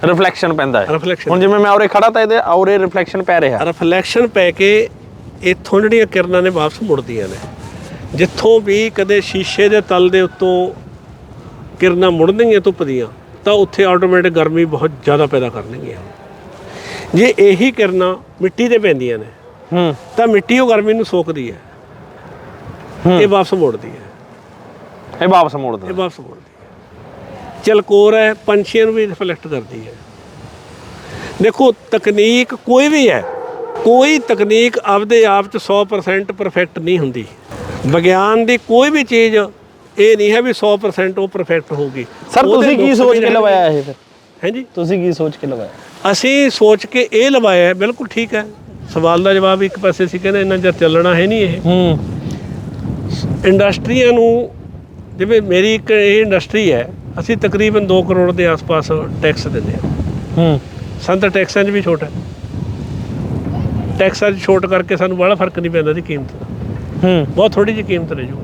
ਰਿਫਲੈਕਸ਼ਨ ਪੈਂਦਾ ਹੈ। Reflection। ਹੁਣ ਜਿਵੇਂ ਮੈਂ ਔਰੇ ਖੜਾ ਤਾਂ ਇਹਦੇ ਔਰੇ ਰਿਫਲੈਕਸ਼ਨ ਪੈ ਰਿਹਾ। ਰਿਫਲੈਕਸ਼ਨ ਪੈ ਕੇ ਇੱਥੋਂ ਜਿਹੜੀਆਂ ਕਿਰਨਾਂ ਨੇ ਵਾਪਸ ਮੁੜਦੀਆਂ ਨੇ। ਜਿੱਥੋਂ ਵੀ ਕਦੇ ਸ਼ੀਸ਼ੇ ਦੇ ਤਲ ਦੇ ਉੱਤੋਂ ਕਿਰਨਾਂ ਮੁੜਨਗੀਆਂ ਧੁੱਪ ਦੀਆਂ ਤਾਂ ਉੱਥੇ ਆਟੋਮੈਟਿਕ ਗਰਮੀ ਬਹੁਤ ਜ਼ਿਆਦਾ ਪੈਦਾ ਕਰਨਗੀਆਂ। ਜੇ ਇਹੀ ਕਿਰਨਾਂ ਮਿੱਟੀ ਤੇ ਪੈਂਦੀਆਂ ਨੇ ਹੂੰ। ਤਾਂ ਮਿੱਟੀ ਉਹ ਗਰਮੀ ਨੂੰ ਸੋਕਦੀ ਹੈ। ਇਹ ਵਾਪਸ ਮੁੜਦੀ ਹੈ। ਇਹ ਵਾਪਸ ਮੋੜਦਾ। ਇਹ ਵਾਪਸ ਮੁੜਦੀ ਹੈ। ਚਲਕੋਰ ਹੈ ਪੰਛੀਆਂ ਨੂੰ ਵੀ ਰਿਫਲੈਕਟ ਕਰਦੀ ਹੈ। ਦੇਖੋ ਤਕਨੀਕ ਕੋਈ ਵੀ ਹੈ ਕੋਈ ਤਕਨੀਕ ਆਪਦੇ ਆਪ ਚ 100% ਪਰਫੈਕਟ ਨਹੀਂ ਹੁੰਦੀ। ਵਿਗਿਆਨ ਦੀ ਕੋਈ ਵੀ ਚੀਜ਼ ਇਹ ਨਹੀਂ ਹੈ ਵੀ 100% ਉਹ ਪਰਫੈਕਟ ਹੋਊਗੀ। ਸਰ ਤੁਸੀਂ ਕੀ ਸੋਚ ਕੇ। ਲਵਾਇਆ ਇਹ ਫਿਰ? ਹਾਂਜੀ? ਤੁਸੀਂ ਕੀ ਸੋਚ ਕੇ ਲਵਾਇਆ? ਅਸੀਂ ਸੋਚ ਕੇ ਇਹ ਲਵਾਇਆ ਬਿਲਕੁਲ ਠੀਕ ਹੈ। ਸਵਾਲ ਦਾ ਜਵਾਬ ਇੱਕ ਪਾਸੇ ਸੀ ਕਹਿੰਦੇ ਇੰਨਾ ਚਿਰ ਚੱਲਣਾ ਹੈ ਨਹੀਂ ਇਹ। ਹੂੰ। ਇੰਡਸਟਰੀਆਂ ਨੂੰ ਜਿਵੇਂ ਮੇਰੀ ਇੱਕ ਇਹ ਇੰਡਸਟਰੀ ਹੈ ਅਸੀਂ ਤਕਰੀਬਨ 2 ਕਰੋੜ ਦੇ ਆਸ-ਪਾਸ ਟੈਕਸ ਦਿੰਦੇ ਹਾਂ। ਹੂੰ। ਸਾਨੂੰ ਤਾਂ ਟੈਕਸਾਂ 'ਚ ਵੀ ਛੋਟ ਹੈ। ਟੈਕਸਾਂ 'ਚ ਛੋਟ ਕਰਕੇ ਸਾਨੂੰ ਬੜਾ ਫ਼ਰਕ ਨਹੀਂ ਪੈਂਦਾ ਦੀ ਕੀਮਤ ਦਾ। ਹੂੰ। ਬਹੁਤ ਥੋੜੀ ਜਿਹੀ ਕੀਮਤ ਰਹਿ ਜੂਗੀ।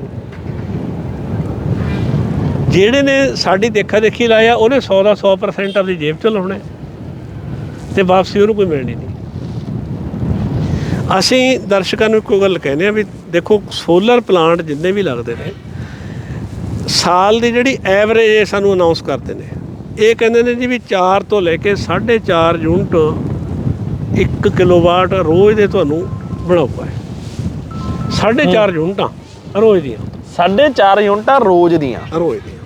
ਜਿਹੜੇ ਨੇ ਸਾਡੀ ਦੇਖਾ ਦੇਖੀ ਲਾਇਆ ਉਹਨੇ 100 ਦਾ 100% ਆਪਣੀ ਜੇਬ 'ਚ ਲਾਉਣਾ ਤੇ ਵਾਪਸੀ ਉਹਨੂੰ ਕੋਈ ਮਿਲਣੀ ਨਹੀਂ। ਅਸੀਂ ਦਰਸ਼ਕਾਂ ਨੂੰ ਇੱਕੋ ਗੱਲ ਕਹਿੰਦੇ ਆ ਵੀ ਦੇਖੋ ਸੋਲਰ ਪਲਾਂਟ ਜਿੰਨੇ ਵੀ ਲੱਗਦੇ ਨੇ ਸਾਲ ਦੀ ਜਿਹੜੀ ਐਵਰੇਜ ਸਾਨੂੰ ਅਨਾਉਂਸ ਕਰਦੇ ਨੇ। ਇਹ ਕਹਿੰਦੇ ਨੇ ਜੀ ਵੀ 4 ਤੋਂ ਲੈ ਕੇ 4.5 ਯੂਨਿਟ 1 ਕਿਲੋਵਾਟ ਰੋਜ਼ ਦੇ ਤੁਹਾਨੂੰ ਬਣਾਊਗਾ ਇਹ। 4.5 ਯੂਨਿਟਾਂ ਰੋਜ਼ ਦੀਆਂ। 4.5 ਯੂਨਿਟਾਂ ਰੋਜ਼ ਦੀਆਂ। ਰੋਜ਼ ਦੀਆਂ।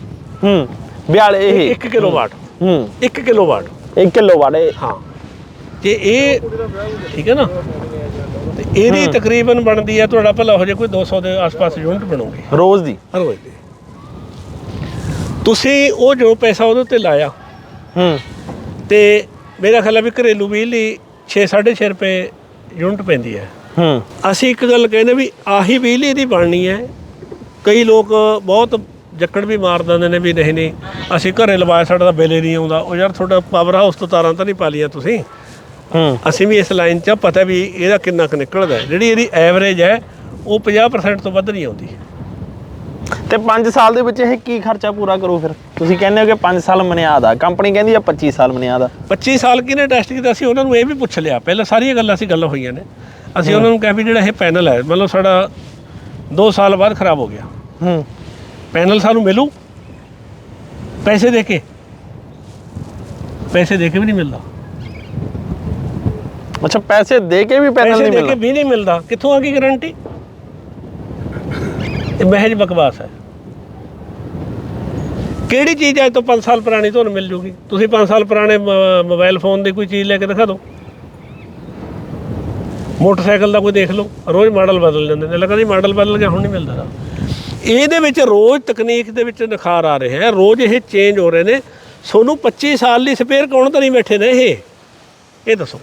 ਹੂੰ ਬਿਆਲੇ ਇਹ। 1 ਕਿਲੋਵਾਟ ਹੂੰ। 1 ਕਿਲੋਵਾਟ 1 ਕਿਲੋ ਵਾਲੇ ਹਾਂ। ਜੇ ਇਹ ਠੀਕ ਹੈ ਨਾ? ਤੇ ਇਹਦੀ ਤਕਰੀਬਨ ਬਣਦੀ ਹੈ ਤੁਹਾਡਾ ਭਲਾ ਹੋ ਜੇ ਕੋਈ 200 ਦੇ ਆਸ-ਪਾਸ ਯੂਨਿਟ ਬਣੂਗੀ। ਰੋਜ਼ ਦੀ। ਰੋਜ਼ ਦੀ। ਤੁਸੀਂ ਉਹ ਜੋ ਪੈਸਾ ਉਹਦੇ ਉੱਤੇ ਲਾਇਆ ਹੂੰ ਤੇ ਮੇਰਾ ਖਿਆਲ ਹੈ ਵੀ ਘਰੇਲੂ ਬਿਜਲੀ 6-6.5 ਰੁਪਏ ਯੂਨਿਟ ਪੈਂਦੀ ਹੈ। ਹੂੰ। ਅਸੀਂ ਇੱਕ ਗੱਲ ਕਹਿੰਦੇ ਵੀ ਆਹੀ ਬਿਜਲੀ ਦੀ ਬਣਨੀ ਹੈ। ਕਈ ਲੋਕ ਬਹੁਤ ਜੱਕੜ ਵੀ ਮਾਰ ਦਿੰਦੇ ਨੇ ਵੀ ਨਹੀਂ ਨਹੀਂ ਅਸੀਂ ਘਰੇ ਲਵਾਇਆ ਸਾਡਾ ਤਾਂ ਬਿੱਲ ਹੀ ਨਹੀਂ ਆਉਂਦਾ। ਉਹ ਯਾਰ ਤੁਹਾਡਾ ਪਾਵਰ ਹਾਊਸ ਤੋਂ ਤਾਰਾਂ ਤਾਂ ਨਹੀਂ ਪਾ ਲਈਆਂ ਤੁਸੀਂ। ਹੂੰ। ਅਸੀਂ ਵੀ ਇਸ ਲਾਈਨ 'ਚ ਪਤਾ ਵੀ ਇਹਦਾ ਕਿੰਨਾ ਕੁ ਨਿਕਲਦਾ। ਜਿਹੜੀ ਇਹਦੀ ਐਵਰੇਜ ਹੈ ਉਹ 50% ਤੋਂ ਵੱਧ ਨਹੀਂ ਆਉਂਦੀ। ਤੇ 5 ਸਾਲ ਦੇ ਵਿੱਚ ਇਹ ਕੀ ਖਰਚਾ ਪੂਰਾ ਕਰੂ ਫਿਰ? ਤੁਸੀਂ ਕਹਿੰਦੇ ਹੋ ਕਿ 5 ਸਾਲ ਮਨਿਆਦ ਆ। ਕੰਪਨੀ ਕਹਿੰਦੀ ਆ 25 ਸਾਲ ਮਨਿਆਦ ਆ। 25 ਸਾਲ ਕਿਹਨੇ ਟੈਸਟ ਕੀਤਾ ਸੀ? ਉਹਨਾਂ ਨੂੰ ਇਹ ਵੀ ਪੁੱਛ ਲਿਆ। ਪਹਿਲਾਂ ਸਾਰੀਆਂ ਗੱਲਾਂ ਅਸੀਂ ਗੱਲਾਂ ਹੋਈਆਂ ਨੇ। ਅਸੀਂ ਉਹਨਾਂ ਨੂੰ ਕਿਹਾ ਵੀ ਜਿਹੜਾ ਇਹ ਪੈਨਲ ਹੈ ਮਤਲਬ ਸਾਡਾ 2 ਸਾਲ ਬਾਅਦ ਖਰਾਬ ਹੋ ਗਿਆ। ਹੂੰ। ਪੈਨਲ ਸਾਨੂੰ ਮਿਲੂ। ਪੈਸੇ ਦੇ ਕੇ। ਪੈਸੇ ਦੇ ਕੇ ਵੀ ਨਹੀਂ ਮਿਲਦਾ। ਅੱਛਾ ਪੈਸੇ ਦੇ ਕੇ ਵੀ ਪੈਨਲ ਪੈਸੇ ਨਹੀਂ ਦੇ ਕੇ ਮਿਲਦਾ ਵੀ ਨਹੀਂ ਮਿਲਦਾ। ਕਿੱਥੋਂ ਆ ਗਈ ਗਾਰੰਟੀ ਇਹ ਮਹਿਜ ਬਕਵਾਸ ਹੈ। ਕਿਹੜੀ ਚੀਜ਼ ਅੱਜ ਤੋਂ 5 ਸਾਲ ਪੁਰਾਣੀ ਤੁਹਾਨੂੰ ਮਿਲ ਜੂਗੀ? ਤੁਸੀਂ 5 ਸਾਲ ਪੁਰਾਣੇ ਮ- ਮੋਬਾਈਲ ਫੋਨ ਦੀ ਕੋਈ ਚੀਜ਼ ਲੈ ਕੇ ਦਿਖਾ ਦਿਓ। ਮੋਟਰਸਾਈਕਲ ਦਾ ਕੋਈ ਦੇਖ ਲਓ, ਰੋਜ਼ ਮਾਡਲ ਬਦਲ ਜਾਂਦੇ ਨੇ। ਲੱਗਦਾ ਜੀ ਮਾਡਲ ਬਦਲ ਗਿਆ, ਹੁਣ ਨਹੀਂ ਮਿਲਦਾ। ਇਹਦੇ ਵਿੱਚ ਰੋਜ਼ ਤਕਨੀਕ ਦੇ ਵਿੱਚ ਨਿਖਾਰ ਆ ਰਹੇ ਹੈ। ਰੋਜ਼ ਇਹ ਚੇਂਜ ਹੋ ਰਹੇ ਨੇ। ਸੋਨੂੰ 25 ਸਾਲ ਲਈ ਸਪੇਅਰ ਕੌਣ ਤਾਂ ਨਹੀਂ ਬੈਠੇ ਨੇ ਇਹ? ਇਹ ਦੱਸੋ।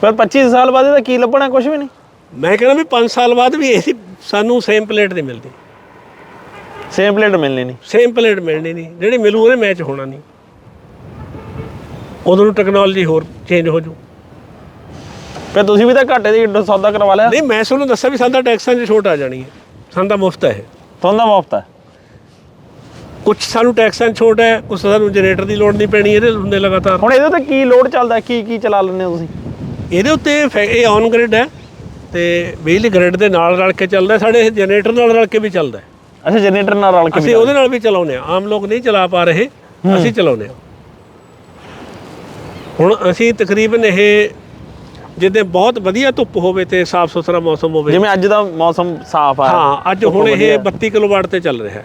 ਪਰ 25 ਸਾਲ ਬਾਅਦ ਇਹਦਾ ਕੀ ਲੱਭਣਾ? ਕੁਝ ਵੀ ਨਹੀਂ। ਮੈਂ ਕਹਿੰਦਾ ਵੀ 5 ਸਾਲ ਬਾਅਦ ਵੀ ਇਹ ਸਾਨੂੰ ਸੇਮ ਪਲੇਟ ਨਹੀਂ ਮਿਲਦੀ। ਸੇਮ ਪਲੇਟ ਮਿਲਣੀ ਨਹੀਂ। ਸੇਮ ਪਲੇਟ ਮਿਲਣੀ ਨਹੀਂ। ਜਿਹੜੀ ਮਿਲੂ ਉਹਨੇ ਮੈਚ ਹੋਣਾ ਨਹੀਂ। ਉਦੋਂ ਨੂੰ ਟੈਕਨੋਲੋਜੀ ਹੋਰ ਚੇਂਜ ਹੋ ਜੂ। ਫਿਰ ਤੁਸੀਂ ਵੀ ਤਾਂ ਘਾਟੇ ਦੀ ਸੌਦਾ ਕਰਵਾ ਲਿਆ। ਨਹੀਂ ਮੈਂ ਤੁਹਾਨੂੰ ਦੱਸਿਆ ਵੀ ਸਾਡਾ ਟੈਕਸਾਂ 'ਚ ਛੋਟ ਆ ਜਾਣੀ ਹੈ। ਸਾਡਾ ਮੁਫਤ ਹੈ ਇਹ। ਤੁਹਾਨੂੰ ਤਾਂ ਮੁਫਤ ਹੈ। ਕੁਝ ਸਾਨੂੰ ਟੈਕਸਾਂ 'ਚ ਛੋਟ ਹੈ ਕੁਝ ਸਾਨੂੰ ਜਨਰੇਟਰ ਦੀ ਲੋੜ ਨਹੀਂ ਪੈਣੀ ਇਹਦੇ ਹੁੰਦੇ ਲਗਾਤਾਰ। ਹੁਣ ਇਹਦੇ ਤੇ ਕੀ ਲੋਡ ਚੱਲਦਾ ਕੀ ਕੀ ਚਲਾ ਲੈਂਦੇ ਹੋ ਤੁਸੀਂ? ਇਹਦੇ ਉੱਤੇ ਫੈ- ਇਹ ਔਨ ਗ੍ਰਿਡ ਹੈ। ਤੇ ਬਿਜਲੀ ਗ੍ਰਿਡ ਦੇ ਨਾਲ ਰਲ ਕੇ ਚੱਲਦਾ ਸਾਡੇ ਜਨਰੇਟਰ ਨਾਲ ਰਲ ਕੇ ਵੀ ਚੱਲਦਾ। ਅੱਛਾ ਜਨਰੇਟਰ ਨਾਲ ਰਲ ਕੇ ਅਸੀਂ ਉਹਦੇ ਨਾਲ ਵੀ ਚਲਾਉਂਦੇ ਆ ਆਮ ਲੋਕ ਨਹੀਂ ਚਲਾ ਪਾ ਰਹੇ ਅਸੀਂ ਚਲਾਉਂਦੇ ਆ ਹੁਣ ਅਸੀਂ ਤਕਰੀਬਨ ਇਹ ਜਿੱਦੇ ਬਹੁਤ ਵਧੀਆ ਧੁੱਪ ਹੋਵੇ ਤੇ ਸਾਫ਼ ਸੁਥਰਾ ਮੌਸਮ ਹੋਵੇ। ਜਿਵੇਂ ਅੱਜ ਦਾ ਮੌਸਮ ਸਾਫ਼ ਆ ਹਾਂ ਅੱਜ ਹੁਣ ਇਹ 32 ਕਿਲੋਵਾਟ ਤੇ ਚੱਲ ਰਿਹਾ ਹੈ।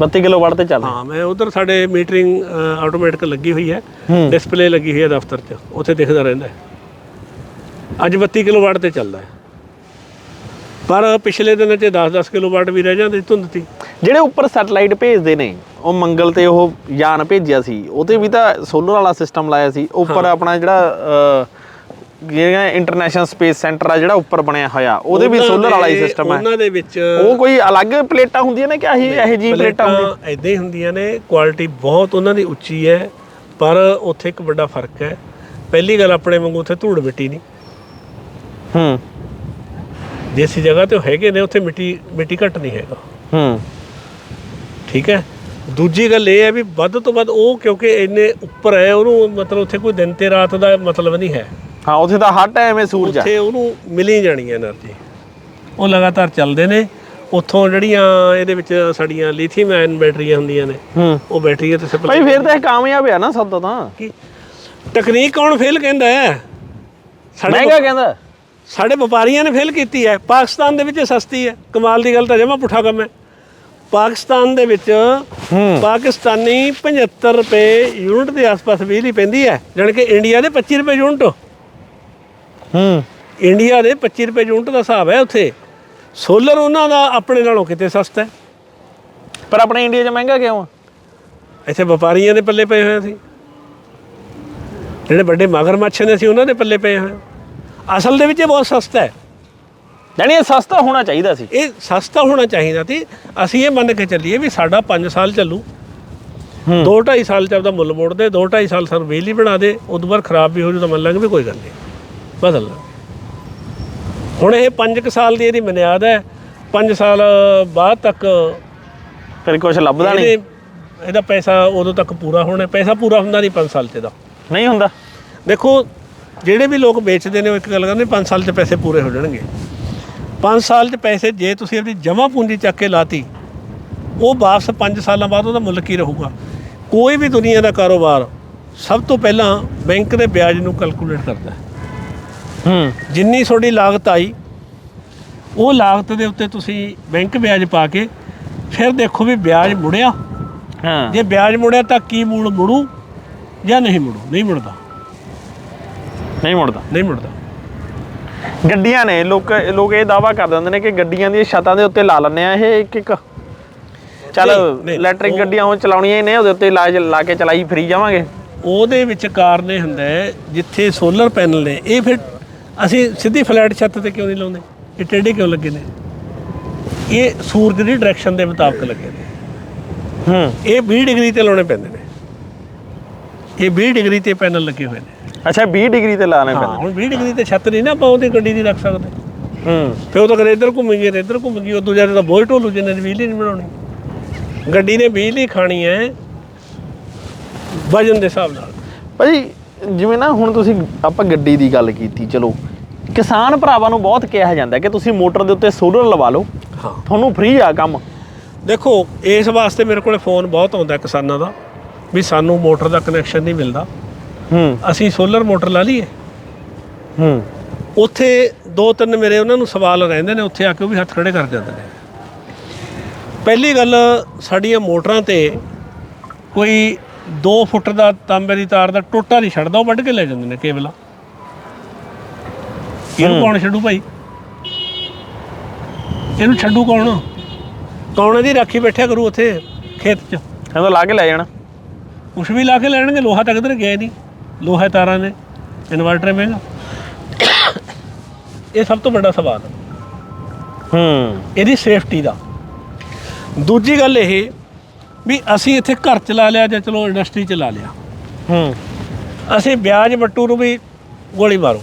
32 ਕਿਲੋ ਵਾਟ ਤੇ ਚੱਲਦਾ ਹਾਂ ਮੈਂ ਉਧਰ ਸਾਡੇ ਮੀਟਰਿੰਗ ਆਟੋਮੈਟਿਕ ਲੱਗੀ ਹੋਈ ਹੈ। ਡਿਸਪਲੇ ਲੱਗੀ ਹੋਈ ਹੈ ਦਫ਼ਤਰ 'ਚ ਉੱਥੇ ਦਿਖਦਾ ਰਹਿੰਦਾ ਹੈ। ਅੱਜ 32 ਕਿਲੋਵਾਟ ਤੇ ਚੱਲਦਾ ਹੈ। ਪਰ ਪਿਛਲੇ ਦਿਨਾਂ 'ਚ 10-10 ਕਿਲੋਵਾਟ ਵੀ ਰਹਿ ਜਾਂਦੀ ਧੁੰਦ ਤੀ ਜਿਹੜੇ ਉੱਪਰ ਸੈਟਲਾਈਟ ਭੇਜਦੇ ਨੇ ਉਹ ਮੰਗਲ ਤੇ ਉਹ ਯਾਨ ਭੇਜਿਆ ਸੀ ਉਹ ਤੇ ਵੀ ਤਾਂ ਸੋਲਰ ਵਾਲਾ ਸਿਸਟਮ ਲਾਇਆ ਸੀ ਉੱਪਰ ਆਪਣਾ ਜਿਹੜਾ ਜਿਹੜਾ ਇੰਟਰਨੈਸ਼ਨਲ ਸਪੇਸ ਸੈਂਟਰ ਆ ਜਿਹੜਾ ਉੱਪਰ ਬਣਿਆ ਹੋਇਆ ਉਹਦੇ ਵੀ ਸੋਲਰ ਵਾਲਾ ਹੀ ਸਿਸਟਮ ਹੈ। ਉਹਨਾਂ ਦੇ ਵਿੱਚ ਉਹ ਕੋਈ ਅਲੱਗ ਪਲੇਟਾਂ ਹੁੰਦੀਆਂ ਨੇ ਕਿ ਆਹੀ ਇਹੋ ਜਿਹੀ ਪਲੇਟਾਂ ਹੁੰਦੀਆਂ? ਐਦਾਂ ਹੀ ਹੁੰਦੀਆਂ ਨੇ ਕੁਆਲਿਟੀ ਬਹੁਤ ਉਹਨਾਂ ਦੀ ਉੱਚੀ ਹੈ ਪਰ ਉੱਥੇ ਇੱਕ ਵੱਡਾ ਫ਼ਰਕ ਹੈ। ਪਹਿਲੀ ਗੱਲ ਆਪਣੇ ਵਾਂਗੂ ਉੱਥੇ ਧੂੜ ਮਿੱਟੀ ਨਹੀਂ। ਹੂੰ। ਦੇਸੀ ਜਗ੍ਹਾ ਤੇ ਹੈਗੇ ਨੇ ਉੱਥੇ ਮਿੱਟੀ ਮਿੱਟੀ ਘੱਟ ਨਹੀਂ ਹੈਗਾ। ਹੂੰ। ਠੀਕ ਹੈ? ਦੂਜੀ ਗੱਲ ਇਹ ਹੈ ਵੀ ਵੱਧ ਤੋਂ ਵੱਧ ਉਹ ਕਿਉਂਕਿ ਇੰਨੇ ਉੱਪਰ ਹੈ ਉਹਨੂੰ ਮਤਲਬ ਉੱਥੇ ਕੋਈ ਦਿਨ ਤੇ ਰਾਤ ਦਾ ਮਤਲਬ ਨਹੀਂ ਹੈ। ਹਾਂ ਉੱਥੇ ਤਾਂ ਹਰ ਟਾਈਮ ਇਹ ਸੂਰਜ ਉੱਥੇ ਉਹਨੂੰ ਮਿਲੀ ਜਾਣੀ ਹੈ એનર્ਜੀ। ਉਹ ਲਗਾਤਾਰ ਚੱਲਦੇ ਨੇ। ਉੱਥੋਂ ਜਿਹੜੀਆਂ ਇਹਦੇ ਵਿੱਚ ਸਾਡੀਆਂ ਲਿਥੀਅਮ ਆਇਨ ਬੈਟਰੀਆਂ ਹੁੰਦੀਆਂ ਨੇ ਉਹ ਬੈਟਰੀਆਂ ਤੇ ਸਪਲਾਈ ਫਿਰ ਤਾਂ ਇਹ ਕਾਮਯਾਬ ਆ ਨਾ ਸਭ ਦਾ ਤਾਂ। ਕੀ ਤਕਨੀਕ ਕੌਣ ਫੇਲ ਕਹਿੰਦਾ ਹੈ? ਸਾਡੇ ਕਹਿੰਦਾ? ਸਾਡੇ ਵਪਾਰੀਆਂ ਨੇ ਫੇਲ ਕੀਤੀ ਹੈ। ਪਾਕਿਸਤਾਨ ਦੇ ਵਿੱਚ ਸਸਤੀ ਹੈ। ਕਮਾਲ ਦੀ ਗੱਲ ਤਾਂ ਜਮਾ ਪੁੱਠਾ ਕੰਮ ਹੈ। ਪਾਕਿਸਤਾਨ ਦੇ ਵਿੱਚ ਪਾਕਿਸਤਾਨੀ 75 ਰੁਪਏ ਯੂਨਿਟ ਦੇ ਆਸ-ਪਾਸ ਬਿਜਲੀ ਪੈਂਦੀ ਹੈ। ਜਾਣੀ ਕਿ ਇੰਡੀਆ ਦੇ 25 ਰੁਪਏ ਯੂਨਿਟ। ਹੂੰ। ਇੰਡੀਆ ਦੇ 25 ਰੁਪਏ ਯੂਨਿਟ ਦਾ ਹਿਸਾਬ ਹੈ ਉੱਥੇ। ਸੋਲਰ ਉਹਨਾਂ ਦਾ ਆਪਣੇ ਨਾਲੋਂ ਕਿਤੇ ਸਸਤਾ ਹੈ। ਪਰ ਆਪਣੇ ਇੰਡੀਆ 'ਚ ਮਹਿੰਗਾ ਕਿਉਂ ਆ? ਇੱਥੇ ਵਪਾਰੀਆਂ ਦੇ ਪੱਲੇ ਪਏ ਹੋਏ ਸੀ ਜਿਹੜੇ ਵੱਡੇ ਮਗਰਮੱਛ ਨੇ ਸੀ ਉਹਨਾਂ ਦੇ ਪੱਲੇ ਪਏ ਹੋਏ ਅਸਲ ਦੇ ਵਿੱਚ ਇਹ ਬਹੁਤ ਸਸਤਾ ਹੈ। ਯਾਨੀ ਇਹ ਸਸਤਾ ਹੋਣਾ ਚਾਹੀਦਾ ਸੀ। ਇਹ ਸਸਤਾ ਹੋਣਾ ਚਾਹੀਦਾ ਸੀ। ਅਸੀਂ ਇਹ ਮੰਨ ਕੇ ਚੱਲੀਏ ਵੀ ਸਾਡਾ 5 ਸਾਲ ਚੱਲੂ। ਹੂੰ। 2 2.5 ਸਾਲ ਚ ਆਪਦਾ ਮੁੱਲ ਮੋੜ ਦੇ 2 2.5 ਸਾਲ ਸਾਨੂੰ ਬਿਜਲੀ ਬਣਾ ਦੇ ਉਦੋਂ ਬਾਅਦ ਖਰਾਬ ਵੀ ਹੋ ਜੂ ਤਾਂ ਮੰਨ ਲਾਂਗੇ ਵੀ ਕੋਈ ਗੱਲ ਨਹੀਂ। ਬਦਲ ਹੁਣ ਇਹ 5 ਸਾਲ ਦੀ ਇਹਦੀ ਬੁਨਿਆਦ ਹੈ। 5 ਸਾਲ ਬਾਅਦ ਤੱਕ ਫਿਰ ਕੁਝ ਲੱਭਦਾ ਨਹੀਂ। ਇਹਦੇ ਪੈਸਾ ਉਦੋਂ ਤੱਕ ਪੂਰਾ ਹੋਣਾ ਪੈਸਾ ਪੂਰਾ ਹੁੰਦਾ ਨਹੀਂ 5 ਸਾਲ ਚ ਦਾ ਨਹੀਂ ਹੁੰਦਾ। ਦੇਖੋ ਜਿਹੜੇ ਵੀ ਲੋਕ ਵੇਚਦੇ ਨੇ ਉਹ ਇੱਕ ਗੱਲ ਕਹਿੰਦੇ 5 ਸਾਲ 'ਚ ਪੈਸੇ ਪੂਰੇ ਹੋ ਜਾਣਗੇ। 5 ਸਾਲ 'ਚ ਪੈਸੇ ਜੇ ਤੁਸੀਂ ਆਪਣੀ ਜਮ੍ਹਾਂ ਪੂੰਜੀ ਚੱਕ ਕੇ ਲਾਤੀ ਉਹ ਵਾਪਸ 5 ਸਾਲਾਂ ਬਾਅਦ ਉਹਦਾ ਮੁੱਲ ਕੀ ਰਹੂਗਾ? ਕੋਈ ਵੀ ਦੁਨੀਆ ਦਾ ਕਾਰੋਬਾਰ ਸਭ ਤੋਂ ਪਹਿਲਾਂ ਬੈਂਕ ਦੇ ਵਿਆਜ ਨੂੰ ਕੈਲਕੂਲੇਟ ਕਰਦਾ ਹੈ। ਹੂੰ। ਜਿੰਨੀ ਤੁਹਾਡੀ ਲਾਗਤ ਆਈ ਉਹ ਲਾਗਤ ਦੇ ਉੱਤੇ ਤੁਸੀਂ ਬੈਂਕ ਵਿਆਜ ਪਾ ਕੇ ਫਿਰ ਦੇਖੋ ਵੀ ਵਿਆਜ ਮੁੜਿਆ। ਹਾਂ। ਜੇ ਵਿਆਜ ਮੁੜਿਆ ਤਾਂ ਕੀ ਮੂਲ ਮੁੜੂ ਜਾਂ ਨਹੀਂ ਮੁੜੂ? ਨਹੀਂ ਮੁੜਦਾ। ਨਹੀਂ ਮੁੜਦਾ। ਨਹੀਂ ਮੁੜਦਾ। ਗੱਡੀਆਂ ਨੇ ਲੋਕ ਲੋਕ ਇਹ ਦਾਵਾ ਕਰ ਦਿੰਦੇ ਨੇ ਕਿ ਗੱਡੀਆਂ ਦੀਆਂ ਛੱਤਾਂ ਦੇ ਉੱਤੇ ਲਾ ਲੈਂਦੇ ਆ ਇਹ ਇੱਕ ਇੱਕ। ਚੱਲ ਇਲੈਕਟ੍ਰਿਕ ਗੱਡੀਆਂ ਉਹ ਚਲਾਉਣੀਆਂ ਹੀ ਨੇ ਉਹਦੇ ਉੱਤੇ ਲਾ ਲਾ ਕੇ ਚਲਾਈ ਫਰੀ ਜਾਵਾਂਗੇ। ਉਹਦੇ ਵਿੱਚ ਕਾਰਨ ਇਹ ਹੁੰਦਾ ਜਿੱਥੇ ਸੋਲਰ ਪੈਨਲ ਨੇ ਇਹ ਫਿਰ ਅਸੀਂ ਸਿੱਧੀ ਫਲੈਟ ਛੱਤ ਤੇ ਕਿਉਂ ਨਹੀਂ ਲਾਉਂਦੇ? ਇਹ ਟੇਢੇ ਕਿਉਂ ਲੱਗੇ ਨੇ? ਇਹ ਸੂਰਜ ਦੀ ਡਾਇਰੈਕਸ਼ਨ ਦੇ ਮੁਤਾਬਕ ਲੱਗੇ ਨੇ। ਹੂੰ। ਇਹ 20 ਡਿਗਰੀ ਤੇ ਲਾਉਣੇ ਪੈਂਦੇ ਨੇ। ਇਹ 20 ਡਿਗਰੀ ਤੇ ਪੈਨਲ ਲੱਗੇ ਹੋਏ ਨੇ। ਅੱਛਾ 20 ਡਿਗਰੀ ਤੇ ਲਾਣੇ ਹਾਂ ਪੈਂਦੇ। ਹੁਣ 20 ਡਿਗਰੀ ਤੇ ਛੱਤ ਨਹੀਂ ਨਾ ਆਪਾਂ ਉਹਦੀ ਗੱਡੀ ਦੀ ਰੱਖ ਸਕਦੇ। ਹੂੰ। ਫਿਰ ਉਹ ਤਾਂ ਕਦੇ ਇੱਧਰ ਘੁੰਮੇਗੀ ਤੇ ਇੱਧਰ ਘੁੰਮੇਗੀ ਉਦੋਂ ਜ਼ਿਆਦਾ ਤਾਂ ਬੋਝ ਢੋਲੂ ਜਿੰਨੇ ਦੀ ਬਿਜਲੀ ਨਹੀਂ ਬਣਾਉਣੀ। ਗੱਡੀ ਨੇ ਬਿਜਲੀ ਖਾਣੀ ਹੈ ਵਜਨ ਦੇ ਹਿਸਾਬ ਨਾਲ। ਭਾਈ ਜਿਵੇਂ ਨਾ ਹੁਣ ਤੁਸੀਂ ਆਪਾਂ ਗੱਡੀ ਦੀ ਗੱਲ ਕੀਤੀ ਚਲੋ। ਕਿਸਾਨ ਭਰਾਵਾਂ ਨੂੰ ਬਹੁਤ ਕਿਹਾ ਜਾਂਦਾ ਕਿ ਤੁਸੀਂ ਮੋਟਰ ਦੇ ਉੱਤੇ ਸੋਲਰ ਲਵਾ ਲਓ। ਹਾਂ। ਤੁਹਾਨੂੰ ਫ੍ਰੀ ਆ ਕੰਮ। ਦੇਖੋ ਇਸ ਵਾਸਤੇ ਮੇਰੇ ਕੋਲੇ ਫੋਨ ਬਹੁਤ ਆਉਂਦਾ ਕਿਸਾਨਾਂ ਦਾ ਵੀ ਸਾਨੂੰ ਮੋਟਰ ਦਾ ਕਨੈਕਸ਼ਨ ਨਹੀਂ ਮਿਲਦਾ। ਹੂੰ। ਅਸੀਂ ਸੋਲਰ ਮੋਟਰ ਲਾ ਲਈਏ। ਹੂੰ। ਉੱਥੇ ਦੋ ਤਿੰਨ ਮੇਰੇ ਉਹਨਾਂ ਨੂੰ ਸਵਾਲ ਰਹਿੰਦੇ ਨੇ ਉੱਥੇ ਆ ਕੇ ਉਹ ਵੀ ਹੱਥ ਖੜੇ ਕਰ ਜਾਂਦੇ ਨੇ। ਪਹਿਲੀ ਗੱਲ ਸਾਡੀਆਂ ਮੋਟਰਾਂ ਤੇ ਕੋਈ 2 ਫੁੱਟ ਦਾ ਤਾਂਬੇ ਦੀ ਤਾਰ ਦਾ ਟੋਟਾ ਨਹੀਂ ਛੱਡਦਾ ਉਹ ਵੱਢ ਕੇ ਲੈ ਜਾਂਦੇ ਨੇ ਕੇਬਲ। ਇਹਨੂੰ ਕੌਣ ਛੱਡੂ ਭਾਈ? ਇਹਨੂੰ ਛੱਡੂ ਕੌਣ? ਕੌਣ ਇਹਦੀ ਰਾਖੀ ਬੈਠਿਆ ਕਰੂ ਉੱਥੇ ਖੇਤ 'ਚ? ਕਹਿੰਦਾ ਲਾ ਕੇ ਲੈ ਜਾਣਾ। ਕੁਛ ਵੀ ਲਾ ਕੇ ਲੈਣਗੇ ਲੋਹਾ ਤੱਕ ਕਿਧਰ ਗਿਆ ਨਹੀਂ ਲੋਹਾ ਤਾਰਾਂ ਨੇ ਇਨਵਰਟਰ ਮਹਿੰਗਾ ਇਹ ਸਭ ਤੋਂ ਵੱਡਾ ਸਵਾਲ ਹੈ। ਹੂੰ। ਇਹਦੀ ਸੇਫਟੀ ਦਾ। ਦੂਜੀ ਗੱਲ ਇਹ ਵੀ ਅਸੀਂ ਇੱਥੇ ਘਰ ਚਲਾ ਲਿਆ ਜਾਂ ਚਲੋ ਇੰਡਸਟਰੀ ਚਲਾ ਲਿਆ। ਹੂੰ। ਅਸੀਂ ਵਿਆਜ ਵੱਟੂ ਨੂੰ ਵੀ ਗੋਲੀ ਮਾਰੋ।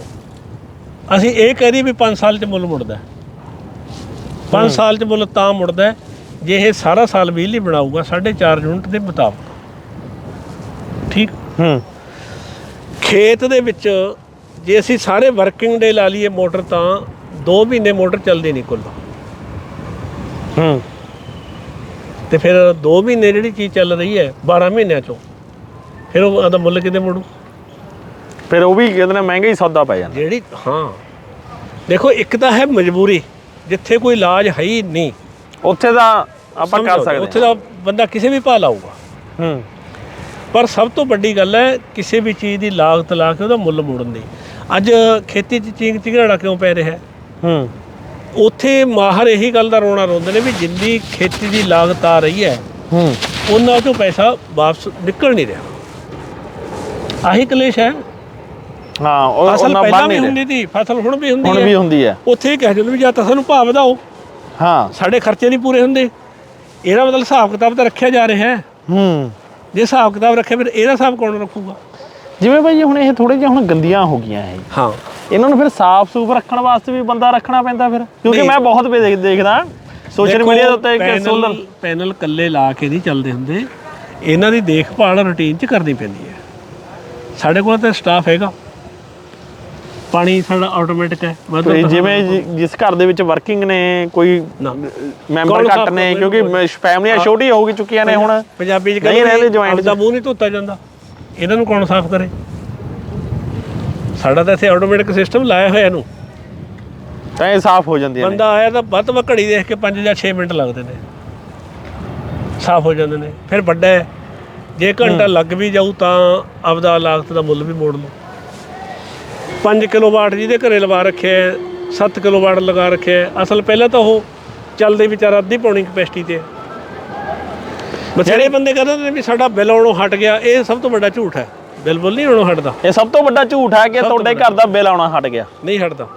ਅਸੀਂ ਇਹ ਕਹਿ ਰਹੀ ਵੀ 5 ਸਾਲ ਚ ਮੁੱਲ ਮੁੜਦਾ 5 ਸਾਲ ਚ ਮੁੱਲ ਤਾਂ ਮੁੜਦਾ ਜੇ ਇਹ ਸਾਰਾ ਸਾਲ ਬਿਜਲੀ ਬਣਾਊਗਾ 4.5 ਯੂਨਿਟ ਦੇ ਮੁਤਾਬਕ। ਠੀਕ? ਹੂੰ। ਖੇਤ ਦੇ ਵਿੱਚ ਜੇ ਅਸੀਂ ਸਾਰੇ ਵਰਕਿੰਗ ਡੇ ਲਾ ਲਈਏ ਮੋਟਰ ਤਾਂ 2 ਮਹੀਨੇ ਮੋਟਰ ਚੱਲਦੀ ਨਹੀਂ ਕੁੱਲ। ਹੂੰ। ਤੇ ਫਿਰ 2 ਮਹੀਨੇ ਜਿਹੜੀ ਚੀਜ਼ ਚੱਲ ਰਹੀ ਹੈ 12 ਮਹੀਨਿਆਂ ਚੋਂ ਫਿਰ ਉਹ ਉਹਦਾ ਮੁੱਲ ਕਿਤੇ ਮੁੜੂ? ਫਿਰ ਉਹ ਵੀ ਕਹਿੰਦੇ ਨੇ ਮਹਿੰਗਾ ਹੀ ਸੌਦਾ ਪੈ ਜਾਂਦਾ। ਜਿਹੜੀ ਹਾਂ। ਦੇਖੋ ਇੱਕ ਤਾਂ ਹੈ ਮਜਬੂਰੀ ਜਿੱਥੇ ਕੋਈ ਇਲਾਜ ਹੈ ਹੀ ਨਹੀਂ। ਉੱਥੇ ਤਾਂ ਆਪਾਂ ਕਰ ਸਕਦੇ ਉੱਥੇ ਦਾ ਬੰਦਾ ਕਿਸੇ ਵੀ ਭਾਅ ਲਾਊਗਾ। ਹੂੰ। ਪਰ ਸਭ ਤੋਂ ਵੱਡੀ ਗੱਲ ਹੈ ਕਿਸੇ ਵੀ ਚੀਜ਼ ਦੀ ਲਾਗਤ ਲਾ ਕੇ ਉਹਦਾ ਮੁੱਲ ਮੋੜਨ ਦੀ। ਅੱਜ ਖੇਤੀ 'ਚ ਚੀਂਗ ਚਿਗੜਾ ਕਿਉਂ ਪੈ ਰਿਹਾ? ਹੈ। ਹੂੰ ਉੱਥੇ ਮਾਹਰ ਇਹੀ ਗੱਲ ਦਾ ਰੋਣਾ ਰੋਂਦੇ ਨੇ ਵੀ ਜਿੰਨੀ ਖੇਤੀ ਦੀ ਲਾਗਤ ਆ ਰਹੀ ਹੈ ਹੂੰ। ਉਹਨਾਂ ਤੋਂ ਪੈਸਾ ਵਾਪਸ ਨਿਕਲ ਨਹੀਂ ਰਿਹਾ। ਆਹੀ ਕਲੇਸ਼ ਹੈ। ਹਾਂ ਉਹ ਫਸਲ ਉਹਨਾਂ ਪਹਿਲਾਂ ਬੰਨ ਵੀ ਨਹੀਂ ਹੁੰਦੀ ਸੀ ਫਸਲ ਹੁਣ ਵੀ ਹੁੰਦੀ ਹੁਣ ਹੈ। ਵੀ ਹੁੰਦੀ ਹੈ। ਉੱਥੇ ਇਹ ਕਹਿ ਦਿੰਦੇ ਵੀ ਜਾਂ ਤਾਂ ਸਾਨੂੰ ਭਾਅ ਵਧਾਓ। ਹਾਂ। ਸਾਡੇ ਖਰਚੇ ਨਹੀਂ ਪੂਰੇ ਹੁੰਦੇ। ਇਹਦਾ ਮਤਲਬ ਹਿਸਾਬ ਕਿਤਾਬ ਤਾਂ ਰੱਖਿਆ ਜਾ ਰਿਹਾ ਹੈ। ਹੂੰ। ਜੇ ਹਿਸਾਬ ਕਿਤਾਬ ਰੱਖਿਆ ਫਿਰ ਇਹਦਾ ਹਿਸਾਬ ਕੌਣ ਰੱਖੂਗਾ? ਜਿਵੇਂ ਭਾਈ ਹੁਣ ਇਹ ਥੋੜੇ ਜਿਹਾ ਹੁਣ ਗੰਦੀਆਂ ਹੋ ਗਈਆਂ ਇਹ। ਹਾਂ। ਇਹਨਾਂ ਨੂੰ ਫਿਰ ਸਾਫ਼ ਸੂਫ ਰੱਖਣ ਵਾਸਤੇ ਵੀ ਬੰਦਾ ਰੱਖਣਾ ਪੈਂਦਾ ਫਿਰ ਕਿਉਂਕਿ। ਮੈਂ ਬਹੁਤ ਵੇ ਦੇਖਦਾ। ਸੋਸ਼ਲ ਮੀਡੀਆ ਦੇ ਉੱਤੇ ਇੱਕ ਸੋਲਰ ਪੈਨਲ ਕੱਲੇ ਲਾ ਕੇ ਨਹੀਂ ਚੱਲਦੇ ਹੁੰਦੇ। ਇਹਨਾਂ ਦੀ ਦੇਖਭਾਲ ਰੁਟੀਨ 'ਚ ਕਰਨੀ ਪੈਂਦੀ ਹੈ। ਸਾਡੇ ਕੋਲ ਤਾਂ ਸਟਾਫ ਹੈਗਾ। ਪਾਣੀ ਸਾਡਾ ਆਟੋਮੈਟਿਕ ਹੈ ਮੈਂ ਤੇ ਤੁਹਾਨੂੰ ਜਿਵੇਂ ਜਿ- ਜਿਸ ਘਰ ਦੇ ਵਿੱਚ ਵਰਕਿੰਗ ਨੇ ਕੋਈ ਨਾ। ਮੈਂਬਰ ਕੌਣ ਘੱਟ ਸਾਫ਼ ਨੇ ਕਰਦਾ ਕਿਉਂਕਿ ਫੈਮਲੀਆਂ ਛੋਟੀ ਹੋ। ਗਈ ਚੁੱਕੀਆਂ ਨੇ ਹੁਣ। ਪੰਜਾਬੀ 'ਚ ਨਹੀਂ ਰਹਿੰਦੇ 'ਚ। ਦਾ ਮੂੰਹ ਨਹੀਂ ਧੋਤਾ ਜਾਂਦਾ। ਇਹਨਾਂ ਨੂੰ ਕੌਣ ਸਾਫ਼ ਕਰੇ? ਸਾਡਾ ਤਾਂ ਇੱਥੇ ਆਟੋਮੈਟਿਕ ਸਿਸਟਮ ਲਾਇਆ ਹੋਇਆ ਇਹਨੂੰ। ਤਾਂ ਇਹ ਸਾਫ਼ ਹੋ ਜਾਂਦੀਆਂ ਨੇ। ਬੰਦਾ ਆਇਆ ਤਾਂ ਵੱਧ ਤੋਂ ਵੱਧ ਘੜੀ ਦੇਖ ਕੇ 5 ਜਾਂ 6 ਮਿੰਟ ਲੱਗਦੇ ਨੇ। ਸਾਫ਼ ਹੋ ਜਾਂਦੇ ਨੇ। ਫਿਰ ਵੱਡਾ ਹੈ। ਜੇ ਘੰਟਾ ਲੱਗ ਵੀ ਜਾਊ ਤਾਂ ਆਪਦਾ ਲਾਗਤ ਦਾ ਮੁੱਲ ਵੀ ਮੋੜ ਲਓ। 5 ਕਿਲੋਵਾਟ ਜਿਹਦੇ ਘਰੇ ਲਵਾ ਰੱਖਿਆ ਹੈ 7 ਕਿਲੋਵਾਟ ਲਗਾ ਰੱਖਿਆ ਅਸਲ ਪਹਿਲਾਂ ਤਾਂ ਉਹ ਚੱਲਦੇ ਵਿਚਾਰਾ ਅੱਧੀ ਪੌਣੀ ਕਪੈਸਿਟੀ ਤੇ ਬਥੇਰੇ ਬੰਦੇ ਕਹਿੰਦੇ ਨੇ ਵੀ ਸਾਡਾ ਬਿੱਲ ਆਉਣੋਂ ਹਟ ਗਿਆ ਇਹ ਸਭ ਤੋਂ ਵੱਡਾ ਝੂਠ ਹੈ। ਬਿੱਲ ਬੁੱਲ ਨਹੀਂ ਆਉਣੋਂ ਹਟਦਾ। ਇਹ ਸਭ ਤੋਂ ਵੱਡਾ ਝੂਠ ਹੈ ਕਿ ਤੁਹਾਡੇ ਘਰ ਦਾ ਬਿੱਲ ਆਉਣਾ ਹਟ ਗਿਆ। ਨਹੀਂ ਹਟਦਾ।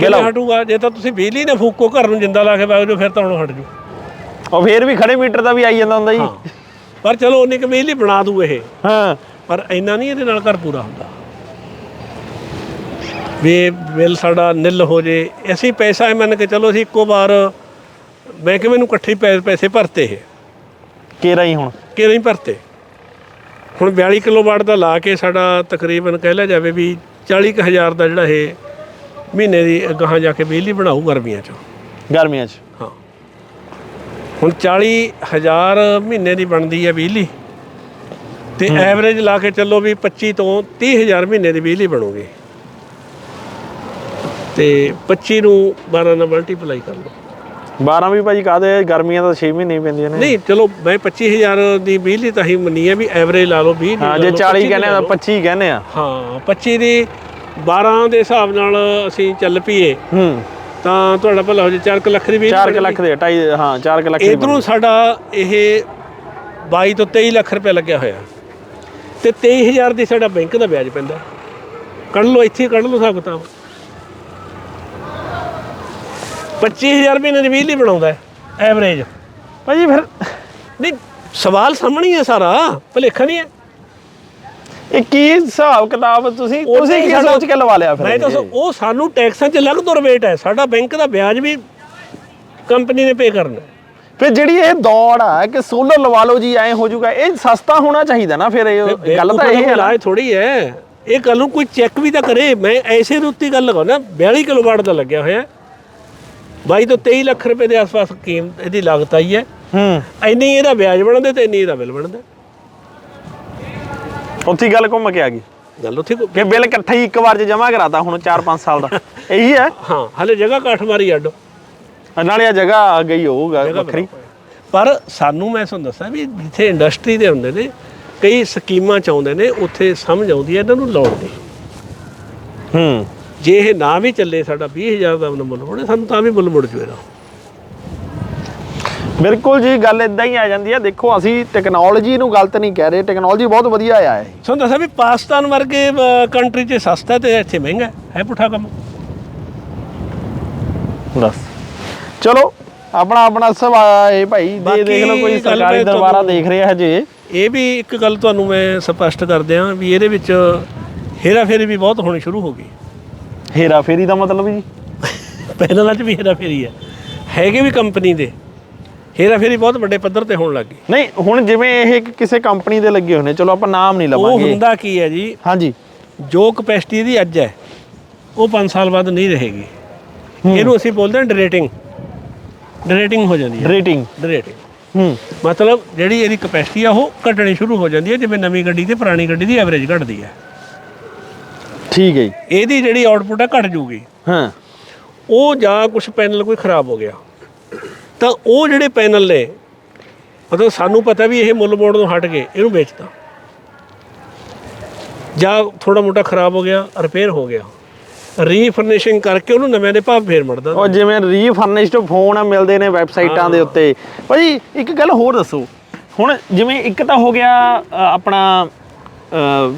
ਬਿੱਲ ਹਟੂਗਾ ਜੇ ਤਾਂ ਤੁਸੀਂ ਬਿਜਲੀ ਨਾ ਫੂਕੋ ਘਰ ਨੂੰ ਜਿੰਦਾ ਲਾ ਕੇ ਬਾਗ ਜੋ ਫਿਰ ਤਾਂ ਆਉਣੋਂ ਹਟ ਜੂ। ਉਹ ਫੇਰ ਵੀ ਖੜੇ ਮੀਟਰ ਦਾ ਵੀ ਆਈ ਜਾਂਦਾ ਹੁੰਦਾ ਜੀ। ਪਰ ਚਲੋ ਉਨੀ ਕੁ ਬਿਜਲੀ ਬਣਾ ਦੂ ਇਹ। ਹਾਂ। ਪਰ ਇੰਨਾ ਨਹੀਂ ਇਹਦੇ ਨਾਲ ਘਰ ਪੂਰਾ ਹੁੰਦਾ। ਵੀ ਇਹ ਬਿੱਲ ਸਾਡਾ ਨਿਲ ਹੋ ਜੇ। ਅਸੀਂ ਪੈਸਾ ਇਹ ਮੰਨ ਕੇ ਚਲੋ ਅਸੀਂ ਇੱਕੋ ਵਾਰ ਮੈਂ ਕਿ ਮੈਨੂੰ ਇਕੱਠੇ ਹੀ ਪੈ- ਪੈਸੇ ਭਰਤੇ ਇਹ। ਕੇਰਾ ਹੀ ਹੁਣ? ਕਿ ਨਹੀਂ ਭਰਤੇ? ਹੁਣ 42 ਕਿਲੋਵਾਟ ਦਾ ਲਾ ਕੇ ਸਾਡਾ ਤਕਰੀਬਨ ਕਹਿ ਲਿਆ ਜਾਵੇ ਵੀ 40 ਕੁ ਹਜ਼ਾਰ ਦਾ ਜਿਹੜਾ ਇਹ ਮਹੀਨੇ ਦੀ ਗਾਹਾਂ ਜਾ ਕੇ ਬਿਜਲੀ ਬਣਾਊ ਗਰਮੀਆਂ 'ਚ। ਗਰਮੀਆਂ 'ਚ? ਹਾਂ। ਹੁਣ 40 ਹਜ਼ਾਰ ਮਹੀਨੇ ਦੀ ਬਣਦੀ ਹੈ ਬਿਜਲੀ। ਤੇ ਐਵਰੇਜ ਲਾ ਕੇ ਚੱਲੋ ਵੀ 25 ਤੋਂ 30 ਹਜ਼ਾਰ ਮਹੀਨੇ ਦੀ ਬਿਜਲੀ ਬਣੂਗੀ। ਤੇ 25 ਨੂੰ 12 ਨਾਲ ਮਲਟੀਪਲਾਈ ਕਰ ਲਓ। 12 ਵੀ ਭਾਜੀ ਕਾਦੇ ਗਰਮੀਆਂ ਤਾਂ 6 ਮਹੀਨੇ ਹੀ ਪੈਂਦੀਆਂ ਨੇ। ਨਹੀਂ ਚਲੋ ਮੈਂ 25000 ਦੀ ਬਿਜਲੀ ਤਾਂ ਹੀ ਮੰਨੀ ਹੈ ਵੀ ਐਵਰੇਜ ਲਾ ਲਓ 20 ਦੀ ਹਾਂ ਜੇ ਲਓ, 40 25 ਦੀ ਕਹਿੰਦੇ ਆ ਲਾ ਤਾਂ ਲਓ। 25 ਕਹਿੰਦੇ ਆ। ਹਾਂ 25 ਦੀ 12 ਦੇ ਹਿਸਾਬ ਨਾਲ ਅਸੀਂ ਚੱਲ ਪਈਏ। ਹੂੰ। ਤਾਂ ਤੁਹਾਡਾ ਭਲਾ ਹੋ ਜੇ 4 ਲੱਖ ਦੀ ਬਿਜਲੀ 4 ਲੱਖ ਦੇ 2.5 ਹਾਂ 4 ਲੱਖ ਦੀ ਇਧਰੋਂ ਸਾਡਾ ਇਹ 22 ਤੋਂ 23 ਲੱਖ ਰੁਪਏ ਲੱਗਿਆ ਹੋਇਆ। ਤੇ 23000 ਦੀ ਸਾਡਾ ਬੈਂਕ ਦਾ ਵਿਆਜ ਪੈਂਦਾ। ਕੱਢ ਲਓ ਇੱਥੇ ਕੱਢ ਲਓ ਹਿਸਾਬ ਕਿਤਾਬ। 25000 ਮਹੀਨੇ ਦੀ ਬਿਜਲੀ ਬਣਾਉਂਦਾ ਐਵਰੇਜ ਭਾਜੀ ਫਿਰ ਨਹੀਂ ਸਵਾਲ ਸਾਹਮਣੇ ਹੀ ਹੈ ਸਾਰਾ ਭਲੇਖਾ ਨਹੀਂ ਹੈ। ਇਹ ਕੀ ਹਿਸਾਬ ਕਿਤਾਬ ਤੁਸੀਂ ਤੁਸੀਂ ਕੀ ਸੋਚ ਕੇ ਲਵਾ ਲਿਆ ਫਿਰ ਮੈਂ ਤਾਂ? ਉਹ ਸਾਨੂੰ ਟੈਕਸਾਂ 'ਚ ਅਲੱਗ ਤੋਂ ਰੇਟ ਹੈ। ਸਾਡਾ ਬੈਂਕ ਦਾ ਵਿਆਜ ਵੀ ਕੰਪਨੀ ਨੇ ਪੇ ਕਰਨਾ। ਫਿਰ ਜਿਹੜੀ ਇਹ ਦੌੜ ਆ ਕਿ ਸੋਲਰ ਲਵਾ ਲਓ ਜੀ ਐ ਹੋ ਜਾਊਗਾ ਇਹ ਸਸਤਾ ਹੋਣਾ ਚਾਹੀਦਾ ਨਾ ਫਿਰ ਇਹ ਗੱਲ ਤਾਂ ਇਹ ਹੈ ਥੋੜੀ ਹੈ। ਇਹ ਕੱਲ ਨੂੰ ਕੋਈ ਚੈੱਕ ਵੀ ਤਾਂ ਕਰੇ। ਮੈਂ ਐਸੇ ਦੇ ਉੱਤੇ ਗੱਲ ਲਗਾਉਣਾ 42 ਕਿਲੋਵਾਟ ਦਾ ਲੱਗਿਆ ਹੋਇਆ। 22 ਤੋਂ 23 ਲੱਖ ਰੁਪਏ ਦੇ ਆਸ-ਪਾਸ ਕੀਮਤ ਇਹਦੀ ਲਾਗਤ ਆਈ ਹੈ। ਹੂੰ। ਇੰਨੀ ਇਹਦਾ ਵਿਆਜ ਬਣਦਾ ਤੇ ਇੰਨੀ ਇਹਦਾ ਬਿੱਲ ਬਣਦਾ। ਉੱਥੇ ਹੀ ਗੱਲ ਘੁੰਮ ਕੇ ਆ ਗਈ। ਗੱਲ ਉੱਥੇ ਕੋ- ਕਿ ਬਿੱਲ ਇਕੱਠਾ ਹੀ ਇੱਕ ਵਾਰ ਚ ਜਮਾ ਕਰਾਤਾ ਹੁਣ 4-5 ਸਾਲ ਦਾ। ਇਹੀ ਹੈ? ਹਾਂ ਹਲੇ ਜਗ੍ਹਾ ਕਾਠ ਮਾਰੀ ਅੱਡ। ਨਾਲੇ ਆ ਜਗ੍ਹਾ ਆ ਗਈ ਹੋਊਗਾ ਵੱਖਰੀ। ਪਰ ਸਾਨੂੰ ਮੈਂ ਤੁਹਾਨੂੰ ਦੱਸਾਂ ਵੀ ਜਿੱਥੇ ਇੰਡਸਟਰੀ ਦੇ ਹੁੰਦੇ ਨੇ ਕਈ ਸਕੀਮਾਂ ਚਾਹੁੰਦੇ ਨੇ ਉੱਥੇ ਸਮਝ ਆਉਂਦੀ ਹੈ ਇਹਨਾਂ ਨੂੰ ਲਾਉਣ ਦੀ। ਹੂੰ। ਜੇ ਇਹ ਨਾ ਵੀ ਚੱਲੇ ਸਾਡਾ 20000 ਦਾ ਮੁੱਲ ਹੋਣੇ ਸਾਨੂੰ ਤਾਂ ਵੀ ਮੁੱਲ ਮੁੜ ਜੂ ਇਹਦਾ ਬਿਲਕੁਲ ਜੀ ਗੱਲ ਇਦਾਂ ਹੀ ਆ ਜਾਂਦੀ ਹੈ ਦੇਖੋ ਅਸੀਂ ਟੈਕਨੋਲੋਜੀ ਨੂੰ ਗਲਤ ਨਹੀਂ ਕਹਿ ਰਹੇ। ਟੈਕਨੋਲੋਜੀ ਬਹੁਤ ਵਧੀਆ ਆਇਆ ਹੈ ਤੁਹਾਨੂੰ ਦੱਸਾਂ ਵੀ ਪਾਕਿਸਤਾਨ ਵਰਗੇ ਕੰਟਰੀ 'ਚ ਸਸਤਾ ਤੇ ਇੱਥੇ ਮਹਿੰਗਾ ਹੈ। ਪੁੱਠਾ ਕੰਮ? ਬਸ। ਚਲੋ ਆਪਣਾ ਆਪਣਾ ਸਵਾ ਇਹ ਭਾਈ। ਜੇ ਬਾਕੀ ਦੇਖ ਲਓ ਕੋਈ ਸਰਕਾਰੀ ਦਰਬਾਰਾ ਦੇਖ ਰਿਹਾ ਹਜੇ। ਇਹ ਵੀ ਇੱਕ ਗੱਲ ਤੁਹਾਨੂੰ ਮੈਂ ਸਪਸ਼ਟ ਕਰ ਦਿਆਂ ਵੀ ਇਹਦੇ ਵਿੱਚ ਹੇਰਾ ਫੇਰੀ ਵੀ ਬਹੁਤ ਹੋਣੀ ਸ਼ੁਰੂ ਹੋ ਗਈ। ਹੇਰਾ ਫੇਰੀ ਦਾ ਮਤਲਬ ਜੀ? ਪੈਨਲਾਂ 'ਚ ਵੀ ਹੇਰਾ ਫੇਰੀ ਹੈ। ਹੈਗੇ ਵੀ ਕੰਪਨੀ ਦੇ। ਹੇਰਾ ਫੇਰੀ ਬਹੁਤ ਵੱਡੇ ਪੱਧਰ ਤੇ ਹੋਣ ਲੱਗ ਗਈ। ਨਹੀਂ ਹੁਣ ਜਿਵੇਂ ਇਹ ਕਿਸੇ ਕੰਪਨੀ ਦੇ ਲੱਗੇ ਹੋਏ ਨੇ ਚਲੋ ਆਪਾਂ ਨਾਮ ਨਹੀਂ ਉਹ ਲਵਾਂਗੇ ਹੁੰਦਾ ਕੀ ਹੈ ਜੀ? ਹਾਂਜੀ। ਜੋ ਕਪੈਸਿਟੀ ਇਹਦੀ ਅੱਜ ਹੈ ਉਹ 5 ਸਾਲ ਬਾਅਦ ਨਹੀਂ ਰਹੇਗੀ। ਇਹਨੂੰ ਅਸੀਂ ਬੋਲਦੇ ਹਾਂ ਡਰੇਟਿੰਗ। ਡਰੇਟਿੰਗ ਹੋ ਜਾਂਦੀ ਹੈ। Rating derating. ਹੂੰ। ਮਤਲਬ ਜਿਹੜੀ ਇਹਦੀ ਕਪੈਸਿਟੀ ਆ ਉਹ ਘਟਣੀ ਸ਼ੁਰੂ ਹੋ ਜਾਂਦੀ ਹੈ ਜਿਵੇਂ ਨਵੀਂ ਗੱਡੀ ਤੇ ਪੁਰਾਣੀ ਗੱਡੀ ਦੀ ਐਵਰੇਜ ਘਟਦੀ ਹੈ। ਠੀਕ ਹੈ ਜੀ। ਇਹਦੀ ਜਿਹੜੀ ਆਉਟਪੁੱਟ ਹੈ ਘਟ ਜੂਗੀ ਹਾਂ। ਉਹ ਜਾਂ ਕੁਝ ਪੈਨਲ ਕੋਈ ਖਰਾਬ ਹੋ ਗਿਆ। ਤਾਂ ਉਹ ਜਿਹੜੇ ਪੈਨਲ ਨੇ ਮਤਲਬ ਸਾਨੂੰ ਪਤਾ ਵੀ ਇਹ ਮੁੱਲ ਮੋੜ ਤੋਂ ਹਟ ਗਏ ਇਹਨੂੰ ਵੇਚਤਾ। ਜਾਂ ਥੋੜਾ ਮੋਟਾ ਖਰਾਬ ਹੋ ਗਿਆ ਰਿਪੇਅਰ ਹੋ ਗਿਆ। ਰੀਫਰਨਿਸ਼ਿੰਗ ਕਰਕੇ ਉਹਨੂੰ ਨਵੇਂ ਦੇ ਭਾਅ ਫੇਰ ਮੁੜਦਾ। ਉਹ ਜਿਵੇਂ ਰੀਫਰਨਿਸ਼ਡ ਫੋਨ ਮਿਲਦੇ ਨੇ ਵੈਬਸਾਈਟਾਂ ਦੇ ਉੱਤੇ। ਭਾਜੀ ਇੱਕ ਗੱਲ ਹੋਰ ਦੱਸੋ। ਹੁਣ ਜਿਵੇਂ ਇੱਕ ਤਾਂ ਹੋ ਗਿਆ ਅ, ਆਪਣਾ ਅ,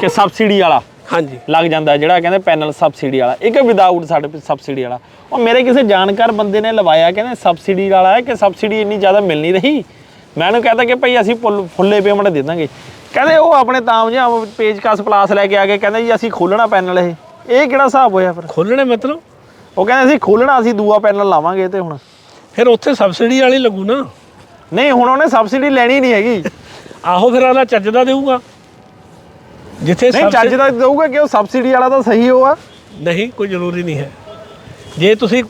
ਕਿ ਸਬਸਿਡੀ ਵਾਲਾ। ਹਾਂਜੀ। ਲੱਗ ਜਾਂਦਾ ਜਿਹੜਾ ਕਹਿੰਦੇ ਪੈਨਲ ਸਬਸਿਡੀ ਵਾਲਾ। ਇੱਕ ਵਿਦਆਊਟ ਸਾਡੇ ਸਬਸਿਡੀ ਵਾਲਾ। ਉਹ ਮੇਰੇ ਕਿਸੇ ਜਾਣਕਾਰ ਬੰਦੇ ਨੇ ਲਵਾਇਆ ਕਹਿੰਦੇ ਸਬਸਿਡੀ ਵਾਲਾ ਹੈ ਕਿ ਸਬਸਿਡੀ ਇੰਨੀ ਜ਼ਿਆਦਾ ਮਿਲ ਨਹੀਂ ਰਹੀ? ਮੈਂ ਉਹਨੂੰ ਕਹਤਾ ਕਿ ਭਾਈ ਅਸੀਂ ਫੁੱਲ- ਫੁੱਲੇ ਪੇਮੈਂਟ ਦੇ ਦਾਂਗੇ। ਕਹਿੰਦੇ ਉਹ ਆਪਣੇ ਤਾਮ ਜਿਹਾ ਪੇਜ ਕਾਸ ਪਲਾਸ ਲੈ ਕੇ ਆ ਗਏ ਕਹਿੰਦੇ ਜੀ ਅਸੀਂ ਖੋਲਣਾ ਪੈਨਲ ਇਹ। ਇਹ ਕਿਹੜਾ ਹਿਸਾਬ ਹੋਇਆ ਫਿਰ? ਖੋਲਣੇ ਮਤਲਬ? ਉਹ ਕਹਿੰਦੇ ਅਸੀਂ ਖੋਲਣਾ ਅਸੀਂ ਦੂਆ ਪੈਨਲ ਲਾਵਾਂਗੇ ਤੇ ਹੁਣ। ਫਿਰ ਉੱਥੇ ਸਬਸਿਡੀ ਵਾਲੀ ਲੱਗੂ ਨਾ। ਨਹੀਂ ਹੁਣ ਉਹਨੇ ਸਬਸਿਡੀ ਲੈਣੀ ਨਹੀਂ ਹੈਗੀ। ਆਹੋ ਫਿਰ ਆਲਾ ਚੱਜ ਦਾ ਦੇਊਗਾ। ਜਿੱਥੇ ਨਹੀਂ ਚੱਜ ਦਾ ਦਊਗਾ ਕਿ ਉਹ ਸਬਸਿਡੀ ਵਾਲਾ ਤਾਂ ਸਹੀ ਹੋ ਆ। ਨਹੀਂ ਕੋਈ ਜ਼ਰੂਰੀ ਨਹੀਂ ਹੈ। ਜੇ ਤੁਸੀਂ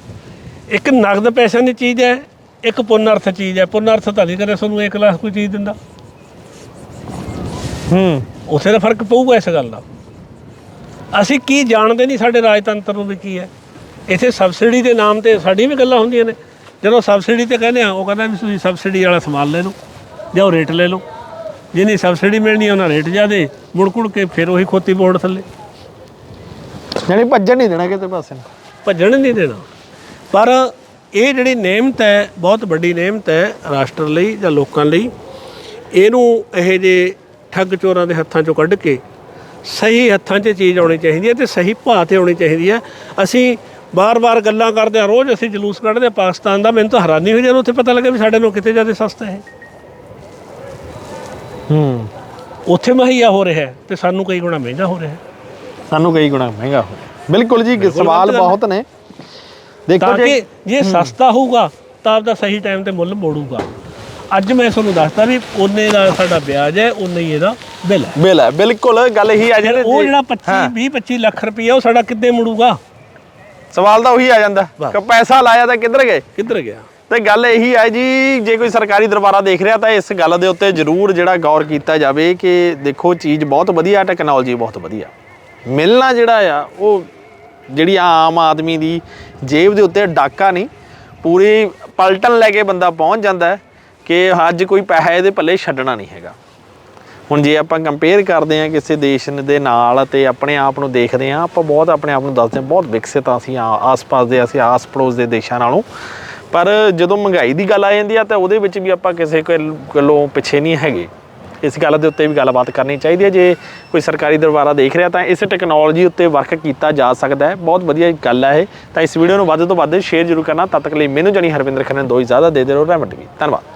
ਇੱਕ ਨਗਦ ਪੈਸਿਆਂ ਦੀ ਚੀਜ਼ ਹੈ ਇੱਕ ਪੁੰਨ ਅਰਥ ਚੀਜ਼ ਹੈ ਪੁੰਨ ਅਰਥ ਤਾਂ ਨਹੀਂ ਕਰੇ ਤੁਹਾਨੂੰ 1 ਲੱਖ ਕੋਈ ਚੀਜ਼ ਦਿੰਦਾ। ਹੂੰ। ਉੱਥੇ ਦਾ ਫ਼ਰਕ ਪਊਗਾ ਇਸ ਗੱਲ ਦਾ। ਅਸੀਂ ਕੀ ਜਾਣਦੇ ਨਹੀਂ ਸਾਡੇ ਰਾਜਤੰਤਰ ਨੂੰ ਵੀ ਕੀ ਹੈ। ਇੱਥੇ ਸਬਸਿਡੀ ਦੇ ਨਾਮ ਤੇ ਸਾਡੀ ਵੀ ਗੱਲਾਂ ਹੁੰਦੀਆਂ ਨੇ। ਜਦੋਂ ਸਬਸਿਡੀ ਤੇ ਕਹਿੰਦੇ ਆ ਉਹ ਕਹਿੰਦਾ ਵੀ ਤੁਸੀਂ ਸਬਸਿਡੀ ਵਾਲਾ ਸਮਾਨ ਲੈ ਲਓ ਜਾਂ ਉਹ ਰੇਟ ਲੈ ਲਓ। ਜਿਹਨੀ ਸਬਸਿਡੀ ਮਿਲਣੀ ਉਹਨਾਂ ਰੇਟ ਜ਼ਿਆਦੇ। ਮੁੜ ਕੁੜ ਕੇ ਫਿਰ ਉਹੀ ਖੋਤੀ ਬੋਰਡ ਥੱਲੇ। ਯਾਨੀ ਭੱਜਣ ਨਹੀਂ ਦੇਣਾ ਕਿਤੇ ਪਾਸੇ ਨੂੰ। ਭੱਜਣ ਨਹੀਂ ਦੇਣਾ। ਪਰ ਇਹ ਜਿਹੜੀ ਨੇਮਤ ਹੈ ਬਹੁਤ ਵੱਡੀ ਨੇਮਤ ਹੈ ਰਾਸ਼ਟਰ ਲਈ ਜਾਂ ਲੋਕਾਂ ਲਈ ਇਹਨੂੰ ਇਹ ਜੇ ਠੱਗ ਚੋਰਾਂ ਦੇ ਹੱਥਾਂ ਚੋਂ ਕੱਢ ਕੇ ਸਹੀ ਹੱਥਾਂ 'ਚ ਚੀਜ਼ ਆਉਣੀ ਚਾਹੀਦੀ ਹੈ ਤੇ ਸਹੀ ਭਾਅ ਤੇ ਆਉਣੀ ਚਾਹੀਦੀ ਹੈ। ਅਸੀਂ ਬਾਰ-ਬਾਰ ਗੱਲਾਂ ਕਰਦੇ ਹਾਂ ਰੋਜ਼ ਅਸੀਂ ਜਲੂਸ ਕੱਢਦੇ ਹਾਂ ਪਾਕਿਸਤਾਨ ਦਾ। ਮੈਨੂੰ ਤਾਂ ਹੈਰਾਨੀ ਹੋਈ ਜਦੋਂ ਉੱਥੇ ਪਤਾ ਲੱਗਾ ਵੀ ਸਾਡੇ ਨਾਲੋਂ ਕਿਤੇ ਜ਼ਿਆਦਾ ਸਸਤਾ ਹੈ। ਹੂੰ। ਉੱਥੇ ਮੁਹੱਈਆ ਹੋ ਰਿਹਾ ਹੈ ਤੇ ਸਾਨੂੰ ਕਈ ਗੁਣਾ ਮਹਿੰਗਾ ਹੋ ਰਿਹਾ ਹੈ। ਸਾਨੂੰ ਕਈ ਗੁਣਾ ਮਹਿੰਗਾ ਹੋ ਰਿਹਾ। ਬਿਲਕੁਲ ਜੀ ਸਵਾਲ ਹੈ। ਬਹੁਤ ਨੇ। ਦੇਖੋ ਜੀ ਜੇ ਸਸਤਾ ਹੋਊਗਾ ਤਾਂ ਆਪਦਾ ਸਹੀ ਟਾਈਮ ਤੇ ਮੁੱਲ ਮੋੜੂਗਾ। ਅੱਜ ਮੈਂ ਤੁਹਾਨੂੰ ਦੱਸਦਾ ਵੀ ਉਹਨੇ ਦਾ ਸਾਡਾ ਵਿਆਜ ਹੈ ਉਨੇ ਹੀ ਇਹਦਾ ਬਿੱਲ ਹੈ। ਬਿਲ ਹੈ ਬਿਲਕੁਲ ਗੱਲ ਇਹੀ ਆ ਜਿਹੜੇ ਉਹ ਜਿਹੜਾ 25 20 25 ਲੱਖ ਰੁਪਈਆ ਉਹ ਸਾਡਾ ਕਿੱਦੇ ਮੁੜੂਗਾ? ਸਵਾਲ ਤਾਂ ਉਹੀ ਆ ਜਾਂਦਾ। ਕਿ ਪੈਸਾ ਲਾਇਆ ਤਾਂ ਕਿੱਧਰ ਗਏ? ਕਿੱਧਰ ਗਿਆ? ਤੇ ਗੱਲ ਇਹੀ ਹੈ ਜੀ, ਜੇ ਕੋਈ ਸਰਕਾਰੀ ਦਰਬਾਰਾ ਦੇਖ ਰਿਹਾ ਤਾਂ ਇਸ ਗੱਲ ਦੇ ਉੱਤੇ ਜ਼ਰੂਰ ਜਿਹੜਾ ਗੌਰ ਕੀਤਾ ਜਾਵੇ ਕਿ ਦੇਖੋ, ਚੀਜ਼ ਬਹੁਤ ਵਧੀਆ ਟੈਕਨੋਲੋਜੀ ਬਹੁਤ ਵਧੀਆ। ਮਿਲਣਾ ਜਿਹੜਾ ਆ, ਉਹ ਜਿਹੜੀ ਆਮ ਆਦਮੀ ਦੀ ਜੇਬ ਦੇ ਉੱਤੇ ਡਾਕਾ ਨਹੀਂ, ਪੂਰੀ ਪਲਟਨ ਲੈ ਕੇ ਬੰਦਾ ਪਹੁੰਚ ਜਾਂਦਾ ਹੈ ਕਿ ਅੱਜ ਕੋਈ ਪੈਸਾ ਇਹਦੇ ਪੱਲੇ ਛੱਡਣਾ ਨਹੀਂ ਹੈਗਾ। ਹੁਣ ਜੇ ਆਪਾਂ ਕੰਪੇਅਰ ਕਰਦੇ ਹਾਂ ਕਿਸੇ ਦੇਸ਼ ਦੇ ਨਾਲ ਤੇ ਆਪਣੇ ਆਪ ਨੂੰ ਦੇਖਦੇ ਹਾਂ, ਆਪਾਂ ਬਹੁਤ ਆਪਣੇ ਆਪ ਨੂੰ ਦੱਸਦੇ ਹਾਂ, ਬਹੁਤ ਵਿਕਸਿਤ ਹਾਂ ਅਸੀਂ ਆ- ਆਸ-ਪਾਸ ਦੇ, ਅਸੀਂ ਆਸ-ਪੜੋਸ ਦੇ ਦੇਸ਼ਾਂ ਨਾਲੋਂ। ਪਰ ਜਦੋਂ ਮਹਿੰਗਾਈ ਦੀ ਗੱਲ ਆ ਜਾਂਦੀ ਆ, ਤਾਂ ਉਹਦੇ ਵਿੱਚ ਵੀ ਆਪਾਂ ਕਿਸੇ ਕੋਲ- ਕੋਲੋਂ ਪਿੱਛੇ ਨਹੀਂ ਹੈਗੇ। ਇਸ ਗੱਲ ਦੇ ਉੱਤੇ ਵੀ ਗੱਲਬਾਤ ਕਰਨੀ ਚਾਹੀਦੀ ਹੈ ਜੇ ਕੋਈ ਸਰਕਾਰੀ ਦਰਬਾਰਾ ਦੇਖ ਰਿਹਾ, ਤਾਂ ਇਸ ਟੈਕਨੋਲੋਜੀ ਉੱਤੇ ਵਰਕ ਕੀਤਾ ਜਾ ਸਕਦਾ ਹੈ। ਬਹੁਤ ਵਧੀਆ ਗੱਲ ਹੈ ਇਹ। ਤਾਂ ਇਸ ਵੀਡੀਓ ਨੂੰ ਵੱਧ ਤੋਂ ਵੱਧ ਸ਼ੇਅਰ ਜ਼ਰੂਰ ਕਰਨਾ। ਤਦ ਤੱਕ ਲਈ ਮੈਨੂੰ ਜਾਨੀ ਹਰਵਿੰਦਰ ਖੰਨੇ ਦੋ ਹੀ ਜ਼ਿਆਦਾ ਦੇ ਦੇ ਰਹੋ ਰਹਿਮਤ ਵੀ। ਧੰਨਵਾਦ।